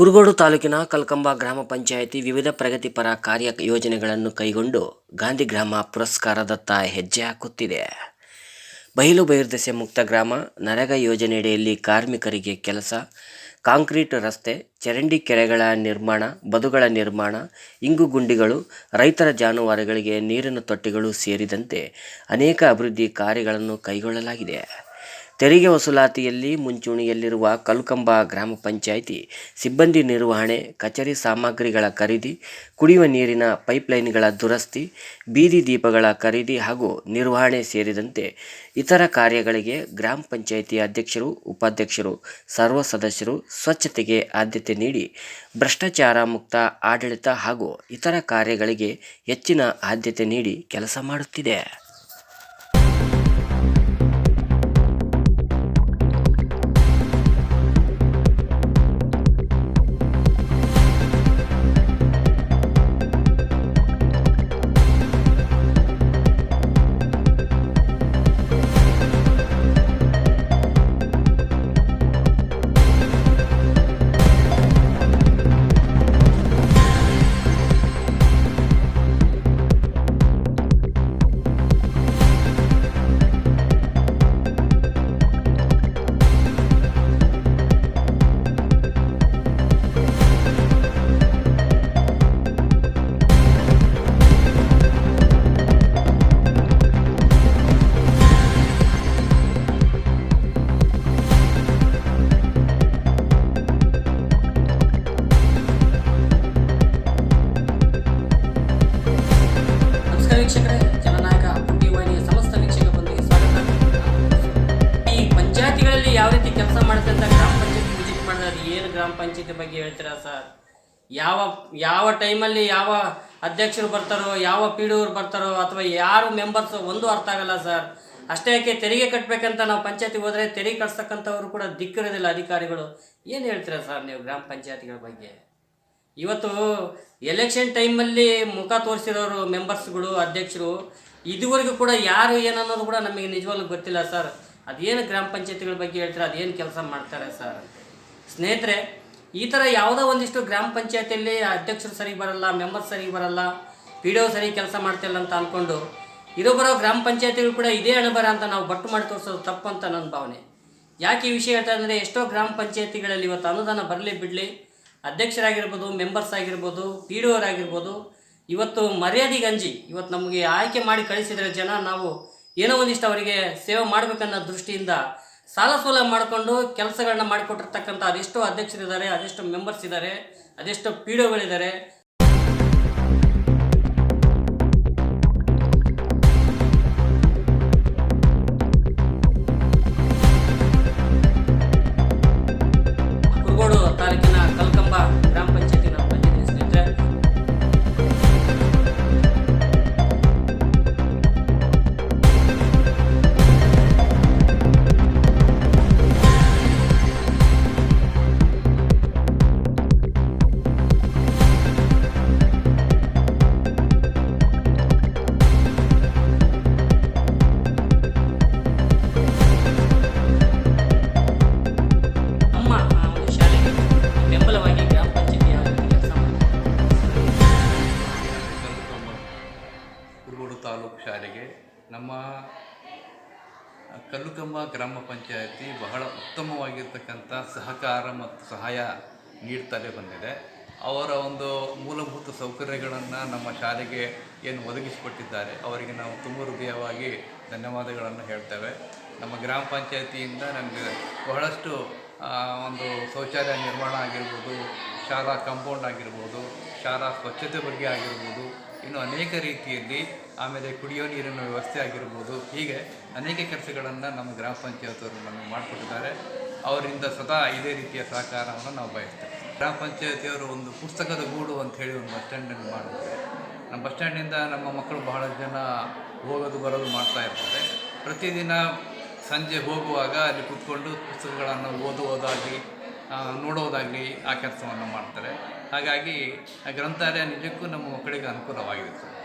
ಕುರುಗೋಡು ತಾಲೂಕಿನ ಕಲ್ಕಂಬ ಗ್ರಾಮ ಪಂಚಾಯಿತಿ ವಿವಿಧ ಪ್ರಗತಿಪರ ಕಾರ್ಯ ಯೋಜನೆಗಳನ್ನು ಕೈಗೊಂಡು ಗಾಂಧಿ ಗ್ರಾಮ ಪುರಸ್ಕಾರದತ್ತ ಹೆಜ್ಜೆ ಹಾಕುತ್ತಿದೆ. ಬಯಲು ಬಹಿರ್ದೆಸೆ ಮುಕ್ತ ಗ್ರಾಮ, ನರಗ ಯೋಜನೆಯಡಿಯಲ್ಲಿ ಕಾರ್ಮಿಕರಿಗೆ ಕೆಲಸ, ಕಾಂಕ್ರೀಟ್ ರಸ್ತೆ, ಚರಂಡಿ ಕೆರೆಗಳ ನಿರ್ಮಾಣ, ಬದುಗಳ ನಿರ್ಮಾಣ, ಇಂಗು ಗುಂಡಿಗಳು, ರೈತರ ಜಾನುವಾರುಗಳಿಗೆ ನೀರಿನ ತೊಟ್ಟಿಗಳು ಸೇರಿದಂತೆ ಅನೇಕ ಅಭಿವೃದ್ಧಿ ಕಾರ್ಯಗಳನ್ನು ಕೈಗೊಳ್ಳಲಾಗಿದೆ. ತೆರಿಗೆ ವಸೂಲಾತಿಯಲ್ಲಿ ಮುಂಚೂಣಿಯಲ್ಲಿರುವ ಕಲ್ಕಂಬ ಗ್ರಾಮ ಪಂಚಾಯಿತಿ ಸಿಬ್ಬಂದಿ ನಿರ್ವಹಣೆ, ಕಚೇರಿ ಸಾಮಗ್ರಿಗಳ ಖರೀದಿ, ಕುಡಿಯುವ ನೀರಿನ ಪೈಪ್ಲೈನ್ಗಳ ದುರಸ್ತಿ, ಬೀದಿ ದೀಪಗಳ ಖರೀದಿ ಹಾಗೂ ನಿರ್ವಹಣೆ ಸೇರಿದಂತೆ ಇತರ ಕಾರ್ಯಗಳಿಗೆ ಗ್ರಾಮ ಪಂಚಾಯಿತಿ ಅಧ್ಯಕ್ಷರು, ಉಪಾಧ್ಯಕ್ಷರು, ಸರ್ವ ಸದಸ್ಯರು ಸ್ವಚ್ಛತೆಗೆ ಆದ್ಯತೆ ನೀಡಿ ಭ್ರಷ್ಟಾಚಾರ ಮುಕ್ತ ಆಡಳಿತ ಹಾಗೂ ಇತರ ಕಾರ್ಯಗಳಿಗೆ ಹೆಚ್ಚಿನ ಆದ್ಯತೆ ನೀಡಿ ಕೆಲಸ ಮಾಡುತ್ತಿದೆ. ಮಾಡುತ್ತೆ ಗ್ರಾಮ ಪಂಚಾಯತಿ ವಿಸಿಟ್ ಮಾಡಿದ್ರೆ ಏನು ಗ್ರಾಮ ಪಂಚಾಯತಿ ಬಗ್ಗೆ ಹೇಳ್ತೀರಾ ಸರ್? ಯಾವ ಯಾವ ಟೈಮಲ್ಲಿ ಯಾವ ಅಧ್ಯಕ್ಷರು ಬರ್ತಾರೋ, ಯಾವ ಪಿ ಡಿ ಬರ್ತಾರೋ ಅಥವಾ ಯಾರು ಮೆಂಬರ್ಸ್ ಒಂದು ಅರ್ಥ ಆಗಲ್ಲ ಸರ್. ಅಷ್ಟೇ ಯಾಕೆ ತೆರಿಗೆ ಕಟ್ಟಬೇಕಂತ ನಾವು ಪಂಚಾಯತಿಗೆ ಹೋದರೆ ತೆರಿಗೆ ಕಟ್ಸಕ್ಕಂಥವ್ರು ಕೂಡ ದಿಕ್ಕಿರೋದಿಲ್ಲ ಅಧಿಕಾರಿಗಳು. ಏನು ಹೇಳ್ತೀರಾ ಸರ್ ನೀವು ಗ್ರಾಮ ಪಂಚಾಯತಿಗಳ ಬಗ್ಗೆ? ಇವತ್ತು ಎಲೆಕ್ಷನ್ ಟೈಮಲ್ಲಿ ಮುಖ ತೋರಿಸಿರೋರು ಮೆಂಬರ್ಸ್ಗಳು ಅಧ್ಯಕ್ಷರು, ಇದುವರೆಗೂ ಕೂಡ ಯಾರು ಏನನ್ನೋದು ಕೂಡ ನಮಗೆ ನಿಜವಾಗ್ಲೂ ಗೊತ್ತಿಲ್ಲ ಸರ್. ಅದೇನು ಗ್ರಾಮ ಪಂಚಾಯತಿಗಳ ಬಗ್ಗೆ ಹೇಳ್ತಾರೆ? ಅದೇನು ಕೆಲಸ ಮಾಡ್ತಾರೆ ಸರ್ ಸ್ನೇಹಿತರೆ, ಈ ಥರ ಯಾವುದೋ ಒಂದಿಷ್ಟು ಗ್ರಾಮ ಪಂಚಾಯತಿಯಲ್ಲಿ ಅಧ್ಯಕ್ಷರು ಸರಿ ಬರಲ್ಲ, ಮೆಂಬರ್ಸ್ ಸರಿ ಬರಲ್ಲ, ಪಿ ಡಿ ಸರಿ ಕೆಲಸ ಮಾಡ್ತಿಲ್ಲ ಅಂತ ಅಂದ್ಕೊಂಡು ಇದು ಬರೋ ಗ್ರಾಮ ಪಂಚಾಯತಿಗಳು ಕೂಡ ಇದೇ ಅಣಬರ ಅಂತ ನಾವು ಬಟ್ಟು ಮಾಡಿ ತೋರಿಸೋದು ತಪ್ಪು ಅಂತ ನನ್ನ ಭಾವನೆ. ಯಾಕೆ ಈ ವಿಷಯ ಹೇಳ್ತಾ ಅಂದರೆ ಎಷ್ಟೋ ಗ್ರಾಮ ಪಂಚಾಯತಿಗಳಲ್ಲಿ ಇವತ್ತು ಅನುದಾನ ಬರಲಿ ಬಿಡಲಿ. ಅಧ್ಯಕ್ಷರಾಗಿರ್ಬೋದು, ಮೆಂಬರ್ಸ್ ಆಗಿರ್ಬೋದು, ಪಿ ಡಿ ಇವತ್ತು ಮರ್ಯಾದೆಗಂಜಿ ಇವತ್ತು ನಮಗೆ ಆಯ್ಕೆ ಮಾಡಿ ಕಳಿಸಿದರೆ ಜನ ನಾವು ಏನೋ ಒಂದಿಷ್ಟು ಅವರಿಗೆ ಸೇವೆ ಮಾಡಬೇಕನ್ನೋ ದೃಷ್ಟಿಯಿಂದ ಸಾಲ ಸೂಲ ಮಾಡಿಕೊಂಡು ಕೆಲಸಗಳನ್ನ ಮಾಡಿಕೊಟ್ಟಿರ್ತಕ್ಕಂಥ ಅದೆಷ್ಟೋ ಅಧ್ಯಕ್ಷರಿದ್ದಾರೆ, ಅದೆಷ್ಟೋ ಮೆಂಬರ್ಸ್ ಇದ್ದಾರೆ, ಅದೆಷ್ಟೋ ಪಿ ಡಿ ಒದಗಿಸಿಕೊಟ್ಟಿದ್ದಾರೆ ಅವರಿಗೆ ನಾವು ತುಂಬ ಹೃದಯವಾಗಿ ಧನ್ಯವಾದಗಳನ್ನು ಹೇಳ್ತೇವೆ. ನಮ್ಮ ಗ್ರಾಮ ಪಂಚಾಯತಿಯಿಂದ ನಮಗೆ ಬಹಳಷ್ಟು ಒಂದು ಶೌಚಾಲಯ ನಿರ್ಮಾಣ ಆಗಿರ್ಬೋದು, ಶಾಲಾ ಕಾಂಪೌಂಡ್ ಆಗಿರ್ಬೋದು, ಶಾಲಾ ಸ್ವಚ್ಛತೆ ಬಗ್ಗೆ ಆಗಿರ್ಬೋದು, ಇನ್ನು ಅನೇಕ ರೀತಿಯಲ್ಲಿ ಆಮೇಲೆ ಕುಡಿಯೋ ನೀರಿನ ವ್ಯವಸ್ಥೆ ಆಗಿರ್ಬೋದು. ಹೀಗೆ ಅನೇಕ ಕೆಲಸಗಳನ್ನು ನಮ್ಮ ಗ್ರಾಮ ಪಂಚಾಯತಿಯವರು ನಮಗೆ ಮಾಡಿಕೊಟ್ಟಿದ್ದಾರೆ. ಅವರಿಂದ ಸದಾ ಇದೇ ರೀತಿಯ ಸಹಕಾರವನ್ನು ನಾವು ಬಯಸ್ತೇವೆ. ಗ್ರಾಮ ಪಂಚಾಯತಿಯವರು ಒಂದು ಪುಸ್ತಕದ ಗೂಡು ಅಂತ ಹೇಳಿ ಒಂದು ಸ್ಟ್ಯಾಂಡಲ್ಲಿ ಮಾಡಿದ್ದಾರೆ. ನಮ್ಮ ಬಸ್ ಸ್ಟ್ಯಾಂಡಿಂದ ನಮ್ಮ ಮಕ್ಕಳು ಬಹಳ ಜನ ಹೋಗೋದು, ಬರೋದು ಮಾಡ್ತಾ ಇರ್ತಾರೆ. ಪ್ರತಿದಿನ ಸಂಜೆ ಹೋಗುವಾಗ ಅಲ್ಲಿ ಕೂತ್ಕೊಂಡು ಪುಸ್ತಕಗಳನ್ನು ಓದುವುದಾಗಲಿ ನೋಡೋದಾಗಲಿ ಆ ಕೆಲಸವನ್ನು ಮಾಡ್ತಾರೆ. ಹಾಗಾಗಿ ಆ ಗ್ರಂಥಾಲಯ ನಿಜಕ್ಕೂ ನಮ್ಮ ಮಕ್ಕಳಿಗೆ ಅನುಕೂಲವಾಗಿದೆ ಸರ್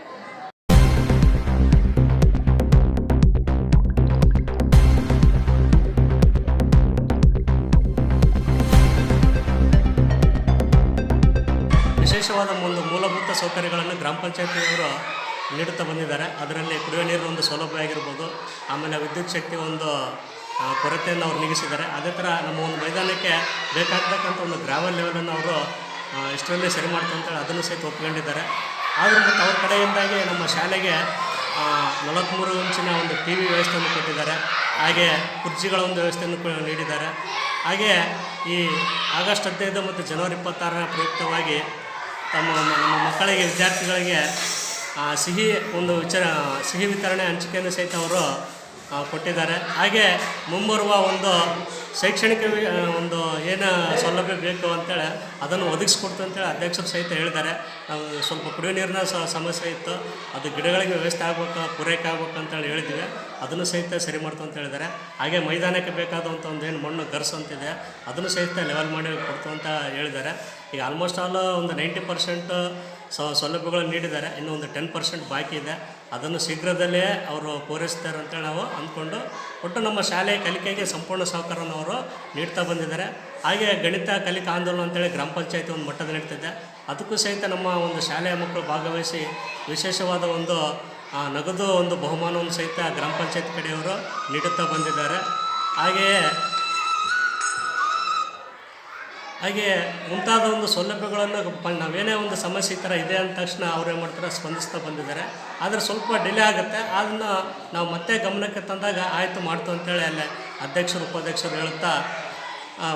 ವಿಶೇಷವಾದ ಮೂಲಭೂತ ಸೌಕರ್ಯಗಳನ್ನು ಗ್ರಾಮ ಪಂಚಾಯತಿಯವರು ನೀಡುತ್ತಾ ಬಂದಿದ್ದಾರೆ. ಅದರಲ್ಲಿ ಕುಡಿಯುವ ನೀರಿನ ಒಂದು ಸೌಲಭ್ಯ ಆಗಿರ್ಬೋದು, ಆಮೇಲೆ ವಿದ್ಯುತ್ ಶಕ್ತಿ ಒಂದು ಕೊರತೆಯನ್ನು ಅವರು ನೀಗಿಸಿದ್ದಾರೆ. ಅದೇ ಥರ ನಮ್ಮ ಒಂದು ಮೈದಾನಕ್ಕೆ ಬೇಕಾಗ್ತಕ್ಕಂಥ ಒಂದು ಗ್ರಾವಲ್ ಲೆವೆಲನ್ನು ಅವರು ಇಷ್ಟರಲ್ಲಿ ಸರಿ ಮಾಡ್ಕೊಂತೇಳಿ ಅದನ್ನು ಸಹಿತ ಒಪ್ಕೊಂಡಿದ್ದಾರೆ ಆದರೂ ಮತ್ತು ಅವ್ರ ಕಡೆಯಿಂದಾಗಿ ನಮ್ಮ ಶಾಲೆಗೆ ನಲವತ್ತ್ಮೂರು ಇಂಚಿನ ಒಂದು ಟಿ ವಿ ವ್ಯವಸ್ಥೆಯನ್ನು ಕೊಟ್ಟಿದ್ದಾರೆ. ಹಾಗೆ ಕುರ್ಚಿಗಳ ಒಂದು ವ್ಯವಸ್ಥೆಯನ್ನು ನೀಡಿದ್ದಾರೆ. ಹಾಗೆ ಈ ಆಗಸ್ಟ್ ಹದಿನೈದು ಮತ್ತು ಜನವರಿ ಇಪ್ಪತ್ತಾರರ ಪ್ರಯುಕ್ತವಾಗಿ ತಮ್ಮ ನಮ್ಮ ಮಕ್ಕಳಿಗೆ, ವಿದ್ಯಾರ್ಥಿಗಳಿಗೆ ಸಿಹಿ ಒಂದು ವಿಚಾರ, ಸಿಹಿ ವಿತರಣೆ ಹಂಚಿಕೆಯನ್ನು ಸಹಿತ ಅವರು ಕೊಟ್ಟಿದ್ದಾರೆ. ಹಾಗೆ ಮುಂಬರುವ ಒಂದು ಶೈಕ್ಷಣಿಕ ಒಂದು ಏನು ಸೌಲಭ್ಯ ಬೇಕು ಅಂತೇಳಿ ಅದನ್ನು ಒದಗಿಸ್ಕೊಡ್ತು ಅಂತೇಳಿ ಅಧ್ಯಕ್ಷರು ಸಹಿತ ಹೇಳಿದ್ದಾರೆ. ಸ್ವಲ್ಪ ಕುಡಿಯೋ ನೀರಿನ ಸಮಸ್ಯೆ ಇತ್ತು. ಅದು ಗಿಡಗಳಿಗೆ ವ್ಯವಸ್ಥೆ ಆಗ್ಬೇಕು, ಪೂರೈಕೆ ಆಗ್ಬೇಕು ಅಂತೇಳಿ ಹೇಳಿದ್ವಿ ಅದನ್ನು ಸಹಿತ ಸರಿ ಮಾಡ್ತು ಅಂತ ಹೇಳಿದ್ದಾರೆ. ಹಾಗೆ ಮೈದಾನಕ್ಕೆ ಬೇಕಾದಂಥ ಒಂದು ಏನು ಮಣ್ಣು ಗರ್ಸು ಅಂತಿದೆ, ಅದನ್ನು ಸಹಿತ ಲೆವೆಲ್ ಮಾಡಿ ಕೊಡ್ತು ಅಂತ ಹೇಳಿದ್ದಾರೆ. ಈಗ ಆಲ್ಮೋಸ್ಟ್ ಆಲ್ ಒಂದು ನೈಂಟಿ ಪರ್ಸೆಂಟ್ ಸೌಲಭ್ಯಗಳನ್ನು ನೀಡಿದ್ದಾರೆ. ಇನ್ನೂ ಒಂದು ಟೆನ್ ಪರ್ಸೆಂಟ್ ಬಾಕಿ ಇದೆ. ಅದನ್ನು ಶೀಘ್ರದಲ್ಲೇ ಅವರು ಪೂರೈಸ್ತಾರೆ ಅಂತೇಳಿ ನಾವು ಅಂದ್ಕೊಂಡು ಒಟ್ಟು ನಮ್ಮ ಶಾಲೆಯ ಕಲಿಕೆಗೆ ಸಂಪೂರ್ಣ ಸಹಕಾರವನ್ನು ಅವರು ನೀಡ್ತಾ ಬಂದಿದ್ದಾರೆ. ಹಾಗೆ ಗಣಿತ, ಕಲಿಕಾ ಆಂದೋಲನ ಅಂತೇಳಿ ಗ್ರಾಮ ಪಂಚಾಯತಿ ಒಂದು ಮಟ್ಟದ ನಡೀತಿದೆ. ಅದಕ್ಕೂ ಸಹಿತ ನಮ್ಮ ಒಂದು ಶಾಲೆಯ ಮಕ್ಕಳು ಭಾಗವಹಿಸಿ ವಿಶೇಷವಾದ ಒಂದು ನಗದು ಒಂದು ಬಹುಮಾನವನ್ನು ಸಹಿತ ಗ್ರಾಮ ಪಂಚಾಯತ್ ಕಡೆಯವರು ನೀಡುತ್ತಾ ಬಂದಿದ್ದಾರೆ. ಹಾಗೆಯೇ ಹಾಗೆ ಮುಂತಾದ ಒಂದು ಸೌಲಭ್ಯಗಳನ್ನು ನಾವೇನೇ ಒಂದು ಸಮಸ್ಯೆ ಈ ಥರ ಇದೆ ಅಂದ ತಕ್ಷಣ ಅವ್ರು ಏನು ಮಾಡ್ತಾರೆ, ಸ್ಪಂದಿಸ್ತಾ ಬಂದಿದ್ದಾರೆ. ಆದರೆ ಸ್ವಲ್ಪ ಡಿಲೇ ಆಗುತ್ತೆ. ಅದನ್ನು ನಾವು ಮತ್ತೆ ಗಮನಕ್ಕೆ ತಂದಾಗ ಆಯಿತು, ಮಾಡ್ತು ಅಂತೇಳಿ ಅಲ್ಲೇ ಅಧ್ಯಕ್ಷರು, ಉಪಾಧ್ಯಕ್ಷರು ಹೇಳುತ್ತಾ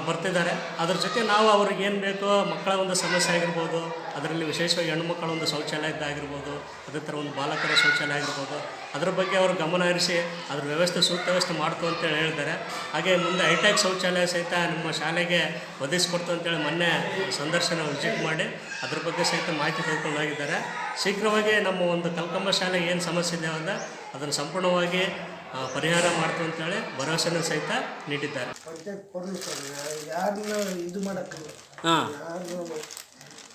ಬರ್ತಿದ್ದಾರೆ. ಅದ್ರ ಜೊತೆ ನಾವು ಅವ್ರಿಗೆ ಏನು ಬೇಕೋ, ಮಕ್ಕಳ ಒಂದು ಸಮಸ್ಯೆ ಆಗಿರ್ಬೋದು, ಅದರಲ್ಲಿ ವಿಶೇಷವಾಗಿ ಹೆಣ್ಣುಮಕ್ಕಳ ಒಂದು ಶೌಚಾಲಯದ್ದಾಗಿರ್ಬೋದು ಅದೇ ಥರ ಒಂದು ಬಾಲಕರ ಶೌಚಾಲಯ ಆಗಿರ್ಬೋದು ಅದ್ರ ಬಗ್ಗೆ ಅವರು ಗಮನ ಹರಿಸಿ ಅದ್ರ ವ್ಯವಸ್ಥೆ ಸೂಕ್ತ ವ್ಯವಸ್ಥೆ ಮಾಡ್ತು ಅಂತೇಳಿ ಹೇಳ್ತಾರೆ ಹಾಗೆ ಮುಂದೆ ಹೈಟೆಕ್ ಶೌಚಾಲಯ ಸಹಿತ ನಿಮ್ಮ ಶಾಲೆಗೆ ಒದಗಿಸ್ಕೊಡ್ತು ಅಂತೇಳಿ ಮೊನ್ನೆ ಸಂದರ್ಶನ ವಿಸಿಟ್ ಮಾಡಿ ಅದ್ರ ಬಗ್ಗೆ ಸಹಿತ ಮಾಹಿತಿ ತೆಗೆದುಕೊಂಡು ಹೋಗಿದ್ದಾರೆ ಶೀಘ್ರವಾಗಿ ನಮ್ಮ ಒಂದು ಕಲ್ಕಂಬ ಶಾಲೆಗೆ ಏನು ಸಮಸ್ಯೆ ಇದೆ ಅಂದರೆ ಅದನ್ನು ಸಂಪೂರ್ಣವಾಗಿ ಪರಿಹಾರ ಮಾಡ್ತು ಅಂತೇಳಿ ಭರವಸೆನ ಸಹಿತ ನೀಡಿದ್ದಾರೆ. ಇದು ಮಾಡೋಕ್ಕಲ್ಲ ಹಾಂ.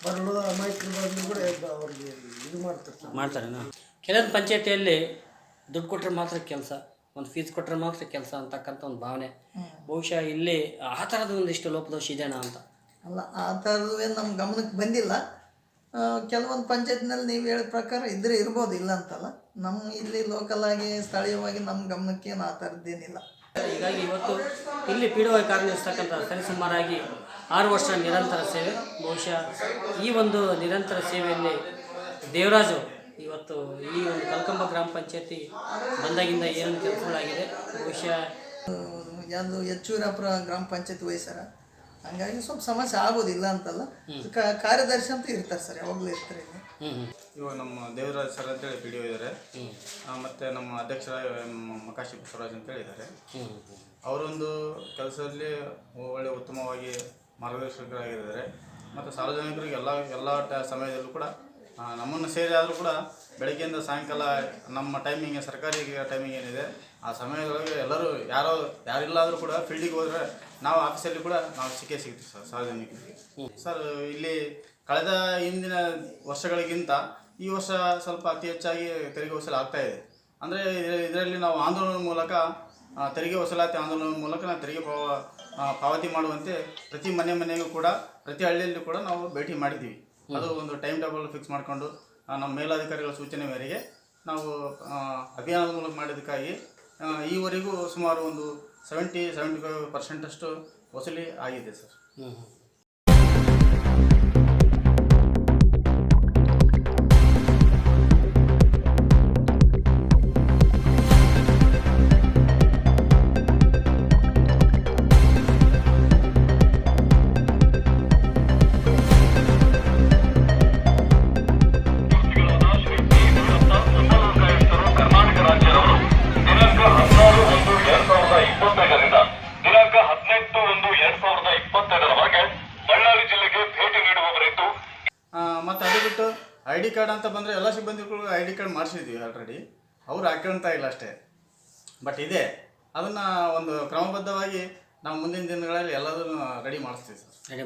ಬರಲು ಅಮಾಯಕರು ಕೂಡ ಅವ್ರಿಗೆ ಇದು ಮಾಡ್ತಾರೆ. ಮಾಡ್ತಾರೆ ಕೆಲವೊಂದು ಪಂಚಾಯತಿಯಲ್ಲಿ ದುಡ್ಡು ಕೊಟ್ಟರೆ ಮಾತ್ರ ಕೆಲಸ ಒಂದು ಫೀಸ್ ಕೊಟ್ಟರೆ ಮಾತ್ರ ಕೆಲಸ ಅಂತಕ್ಕಂಥ ಒಂದು ಭಾವನೆ. ಬಹುಶಃ ಇಲ್ಲಿ ಆ ಥರದ ಒಂದಿಷ್ಟು ಲೋಪದೋಷ ಇದೆನಾ ಅಂತ? ಅಲ್ಲ ಆ ಥರದ್ದು ಏನು ನಮ್ಮ ಗಮನಕ್ಕೆ ಬಂದಿಲ್ಲ. ಕೆಲವೊಂದು ಪಂಚಾಯತ್ನಲ್ಲಿ ನೀವು ಹೇಳಿದ ಪ್ರಕಾರ ಇದ್ರೆ ಇರ್ಬೋದು ಇಲ್ಲ ಅಂತಲ್ಲ. ನಮ್ಮ ಇಲ್ಲಿ ಲೋಕಲ್ ಆಗಿ ಸ್ಥಳೀಯವಾಗಿ ನಮ್ಮ ಗಮನಕ್ಕೆ ಏನು ಆ ಥರದ್ದೇನಿಲ್ಲ ಹೀಗಾಗಿ ಇವತ್ತು ಇಲ್ಲಿ ಪೀಡುವ ಕಾರ್ಯನಿರ್ವಹಿಸ್ತಕ್ಕಂಥ ಸರಿಸುಮಾರಾಗಿ ಆರು ವರ್ಷ ನಿರಂತರ ಸೇವೆ. ಬಹುಶಃ ಈ ಒಂದು ನಿರಂತರ ಸೇವೆಯಲ್ಲಿ ದೇವರಾಜು ಇವತ್ತು ಈ ಒಂದು ಕಲ್ಕಂಬ ಗ್ರಾಮ ಪಂಚಾಯತಿ ಬಂದಾಗಿಂದ ಏನೇನು ಕೆಲಸಗಳಾಗಿದೆ? ಬಹುಶಃ ಯಾವುದು ಹೆಚ್ಚೂರಪುರ ಗ್ರಾಮ ಪಂಚಾಯತ್ ವಯಸ್ಸರ ಹಂಗಾಗಿ ಸ್ವಲ್ಪ ಸಮಸ್ಯೆ ಆಗೋದಿಲ್ಲ ಅಂತಲ್ಲ. ಕ- ಕಾರ್ಯದರ್ಶಿ ಅಂತ ಇರ್ತಾರೆ ಸರ್ ಯಾವಾಗಲೂ ಇರ್ತಾರೆ ಇಲ್ಲಿ. ಹ್ಞೂ ಹ್ಞೂ ಇವಾಗ ನಮ್ಮ ದೇವರಾಜ್ ಸರ್ ಅಂತೇಳಿ ಪಿ ಡಿ ಓ ಇದ್ದಾರೆ ಮತ್ತು ನಮ್ಮ ಅಧ್ಯಕ್ಷರ ಮಕಾಶಿ ಬಸವರಾಜ್ ಅಂತೇಳಿ ಇದ್ದಾರೆ ಅವರೊಂದು ಕೆಲಸದಲ್ಲಿ ಒಳ್ಳೆ ಉತ್ತಮವಾಗಿ ಮಾರ್ಗದರ್ಶಕರಾಗಿದ್ದಾರೆ. ಮತ್ತು ಸಾರ್ವಜನಿಕರಿಗೆ ಎಲ್ಲ ಎಲ್ಲ ಟ ಸಮಯದಲ್ಲೂ ಕೂಡ ನಮ್ಮನ್ನು ಸೇರಿ ಆದರೂ ಕೂಡ ಬೆಳಗ್ಗೆಯಿಂದ ಸಾಯಂಕಾಲ ನಮ್ಮ ಟೈಮಿಂಗ್ ಸರ್ಕಾರಿ ಟೈಮಿಂಗ್ ಏನಿದೆ ಆ ಸಮಯದೊಳಗೆ ಎಲ್ಲರೂ ಯಾರೋ ಯಾರಿಲ್ಲಾದರೂ ಕೂಡ ಫೀಲ್ಡಿಗೆ ಹೋದರೆ ನಾವು ಆಫೀಸಲ್ಲಿ ಕೂಡ ನಾವು ಸಿಕ್ಕೇ ಸಿಗ್ತೀವಿ ಸರ್, ಸಾರ್ವಜನಿಕರಿಗೆ. ಸರ್, ಇಲ್ಲಿ ಕಳೆದ ಹಿಂದಿನ ವರ್ಷಗಳಿಗಿಂತ ಈ ವರ್ಷ ಸ್ವಲ್ಪ ಅತಿ ಹೆಚ್ಚಾಗಿ ತೆರಿಗೆ ವಸೂಲಿ ಆಗ್ತಾ ಇದೆ. ಅಂದರೆ ಇದರಲ್ಲಿ ನಾವು ಆಂದೋಲನದ ಮೂಲಕ ತೆರಿಗೆ ವಸೂಲಾತಿ ಆಂದೋಲನದ ಮೂಲಕ ನಾವು ತೆರಿಗೆ ಪಾವ ಪಾವತಿ ಮಾಡುವಂತೆ ಪ್ರತಿ ಮನೆ ಮನೆಗೂ ಕೂಡ, ಪ್ರತಿ ಹಳ್ಳಿಯಲ್ಲೂ ಕೂಡ ನಾವು ಭೇಟಿ ಮಾಡಿದ್ದೀವಿ. ಅದು ಒಂದು ಟೈಮ್ ಟೇಬಲ್ ಫಿಕ್ಸ್ ಮಾಡಿಕೊಂಡು ನಮ್ಮ ಮೇಲಾಧಿಕಾರಿಗಳ ಸೂಚನೆ ಮೇರೆಗೆ ನಾವು ಅಭಿಯಾನದ ಮೂಲಕ ಮಾಡಿದ್ದಕ್ಕಾಗಿ ಈವರೆಗೂ ಸುಮಾರು ಒಂದು ಸೆವೆಂಟಿ ಸೆವೆಂಟಿ ಫೈವ್ ಪರ್ಸೆಂಟಷ್ಟು ವಸೂಲಿ ಆಗಿದೆ ಸರ್.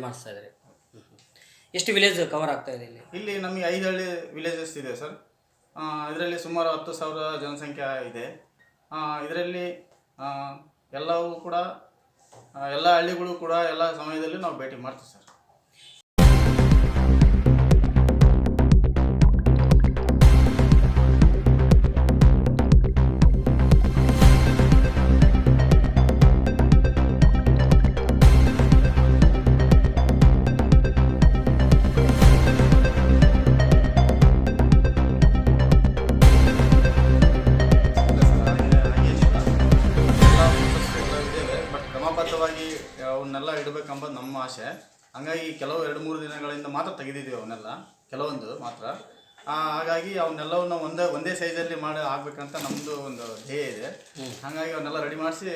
ಮಾಡಿಸ್ತಾ ಇದ್ದಾರೆ ಎಷ್ಟು ವಿಲೇಜ್ ಕವರ್ ಆಗ್ತಾ ಇದೆ ಇಲ್ಲಿ? ಇಲ್ಲಿ ನಮಗೆ ಐದು ಹಳ್ಳಿ ವಿಲೇಜಸ್ ಇದೆ ಸರ್. ಇದರಲ್ಲಿ ಸುಮಾರು ಹತ್ತು ಸಾವಿರ ಜನಸಂಖ್ಯೆ ಇದೆ. ಇದರಲ್ಲಿ ಎಲ್ಲವೂ ಕೂಡ ಎಲ್ಲ ಹಳ್ಳಿಗಳು ಕೂಡ ಎಲ್ಲ ಸಮಯದಲ್ಲಿ ನಾವು ಭೇಟಿ ಮಾಡ್ತೀವಿ ಸರ್. ಹಂಗಾಗಿ ಕೆಲವು ಎರಡು ಮೂರು ದಿನಗಳಿಂದ ಮಾತ್ರ ತೆಗೆದಿದ್ದೀವಿ ಅವನ್ನೆಲ್ಲ ಕೆಲವೊಂದು ಮಾತ್ರ. ಹಾಗಾಗಿ ಅವನ್ನೆಲ್ಲವನ್ನು ಒಂದೇ ಒಂದೇ ಸೈಜಲ್ಲಿ ಮಾಡಿ ಆಗ್ಬೇಕಂತ ನಮ್ಮದು ಒಂದು ಧ್ಯೇಯ ಇದೆ. ಹಾಗಾಗಿ ಅವನ್ನೆಲ್ಲ ರೆಡಿ ಮಾಡಿಸಿ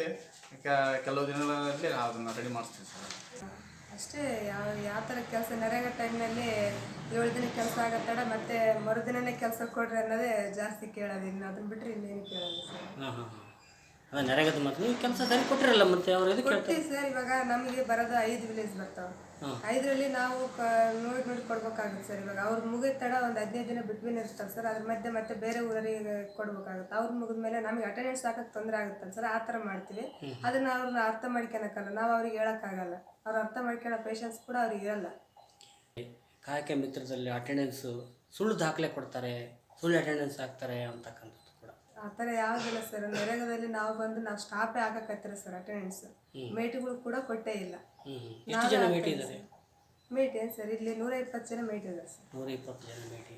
ಕೆಲವು ದಿನಗಳಲ್ಲಿ ಅದನ್ನು ರೆಡಿ ಮಾಡಿಸ್ತೀವಿ ಸರ್. ಅಷ್ಟೇ ಯಾವ ಯಾವ ಥರ ಕೆಲಸ ನರೇಗಾ ಟೈಮ್ನಲ್ಲಿ ಏಳು ದಿನ ಕೆಲಸ ಆಗತ್ತಡ ಮತ್ತೆ ಮರುದಿನನೇ ಕೆಲಸ ಕೊಡ್ರಿ ಅನ್ನೋದೇ ಜಾಸ್ತಿ ಕೇಳೋದು. ಇನ್ನು ಅದನ್ನ ಬಿಟ್ಟರೆ ಇನ್ನೇನು ಕೇಳೋದು ಸರ್. ಹಾಂ ಹಾಂ ಹಾಂ. ನರೇಗದ ಮತ್ತು ನೀವು ಕೆಲಸ ಸರಿ ಕೊಟ್ಟಿರಲ್ಲ ಮತ್ತೆ ಅವ್ರು ಕೊಡ್ತೀವಿ ಸರ್ ಇವಾಗ ನಮಗೆ ಬರೋದು ಐದು ವಿಲೇಜ್ ಬರ್ತಾವೆ ಐದರಲ್ಲಿ ನಾವು ನೋಡಿ ನೋಡಿ ಕೊಡ್ಬೇಕಾಗುತ್ತೆ ಸರ್ ಇವಾಗ. ಅವ್ರ ಮುಗಿದ ತಡ ಒಂದು ಹದಿನೈದು ದಿನ ಬಿಟ್ವೀನ್ ಇರ್ತಾರೆ ಸರ್. ಅದ್ರ ಮಧ್ಯೆ ಮತ್ತೆ ಬೇರೆ ಊರಿಗೆ ಕೊಡ್ಬೇಕಾಗುತ್ತೆ. ಅವ್ರ ಮುಗಿದ ಮೇಲೆ ನಮಗೆ ಅಟೆಂಡೆನ್ಸ್ ಹಾಕಕ್ಕೆ ತೊಂದರೆ ಆಗುತ್ತಲ್ಲ ಸರ್. ಆ ಥರ ಮಾಡ್ತೀವಿ. ಅದನ್ನ ಅವ್ರನ್ನ ಅರ್ಥ ಮಾಡ್ಕೊಳಕ್ಕಲ್ಲ ನಾವು ಅವ್ರಿಗೆ ಹೇಳೋಕ್ಕಾಗಲ್ಲ. ಅವ್ರು ಅರ್ಥ ಮಾಡ್ಕೊಳ್ಳೋ ಪೇಷನ್ಸ್ ಕೂಡ ಅವ್ರಿಗೆ ಇರಲ್ಲ. ಕಾಯಕ ಮಿತ್ರದಲ್ಲಿ ಅಟೆಂಡೆನ್ಸ್ ಸುಳ್ಳು ದಾಖಲೆ ಕೊಡ್ತಾರೆ ಸುಳ್ಳು ಅಟೆಂಡೆನ್ಸ್ ಹಾಕ್ತಾರೆ ಅಂತಕ್ಕಂಥದ್ದು ಕೂಡ ಆ ಥರ ಯಾವುದಿಲ್ಲ ಸರ್ ನರೇಗಾದಲ್ಲಿ ನಾವು ಬಂದು ನಾವು ಸ್ಟಾಪೇ ಆಗಕತ್ತೀರ ಸರ್ ಅಟೆಂಡೆನ್ಸ್ ಮೇಟಿಗಳು ಕೂಡ ಕೊಟ್ಟೇ ಇಲ್ಲ. ಎಷ್ಟು ಜನ ಮೇಟಿ ಇದ್ದಾರೆ ಮೇಟ್ ಏನು ಸರ್ ಇಲ್ಲಿ ನೂರ ಇಪ್ಪತ್ತು ಜನ ಮೇಟಿ ಇದ್ದಾರೆ ಸರ್. ನೂರ ಇಪ್ಪತ್ತು ಜನ ಮೇಟಿ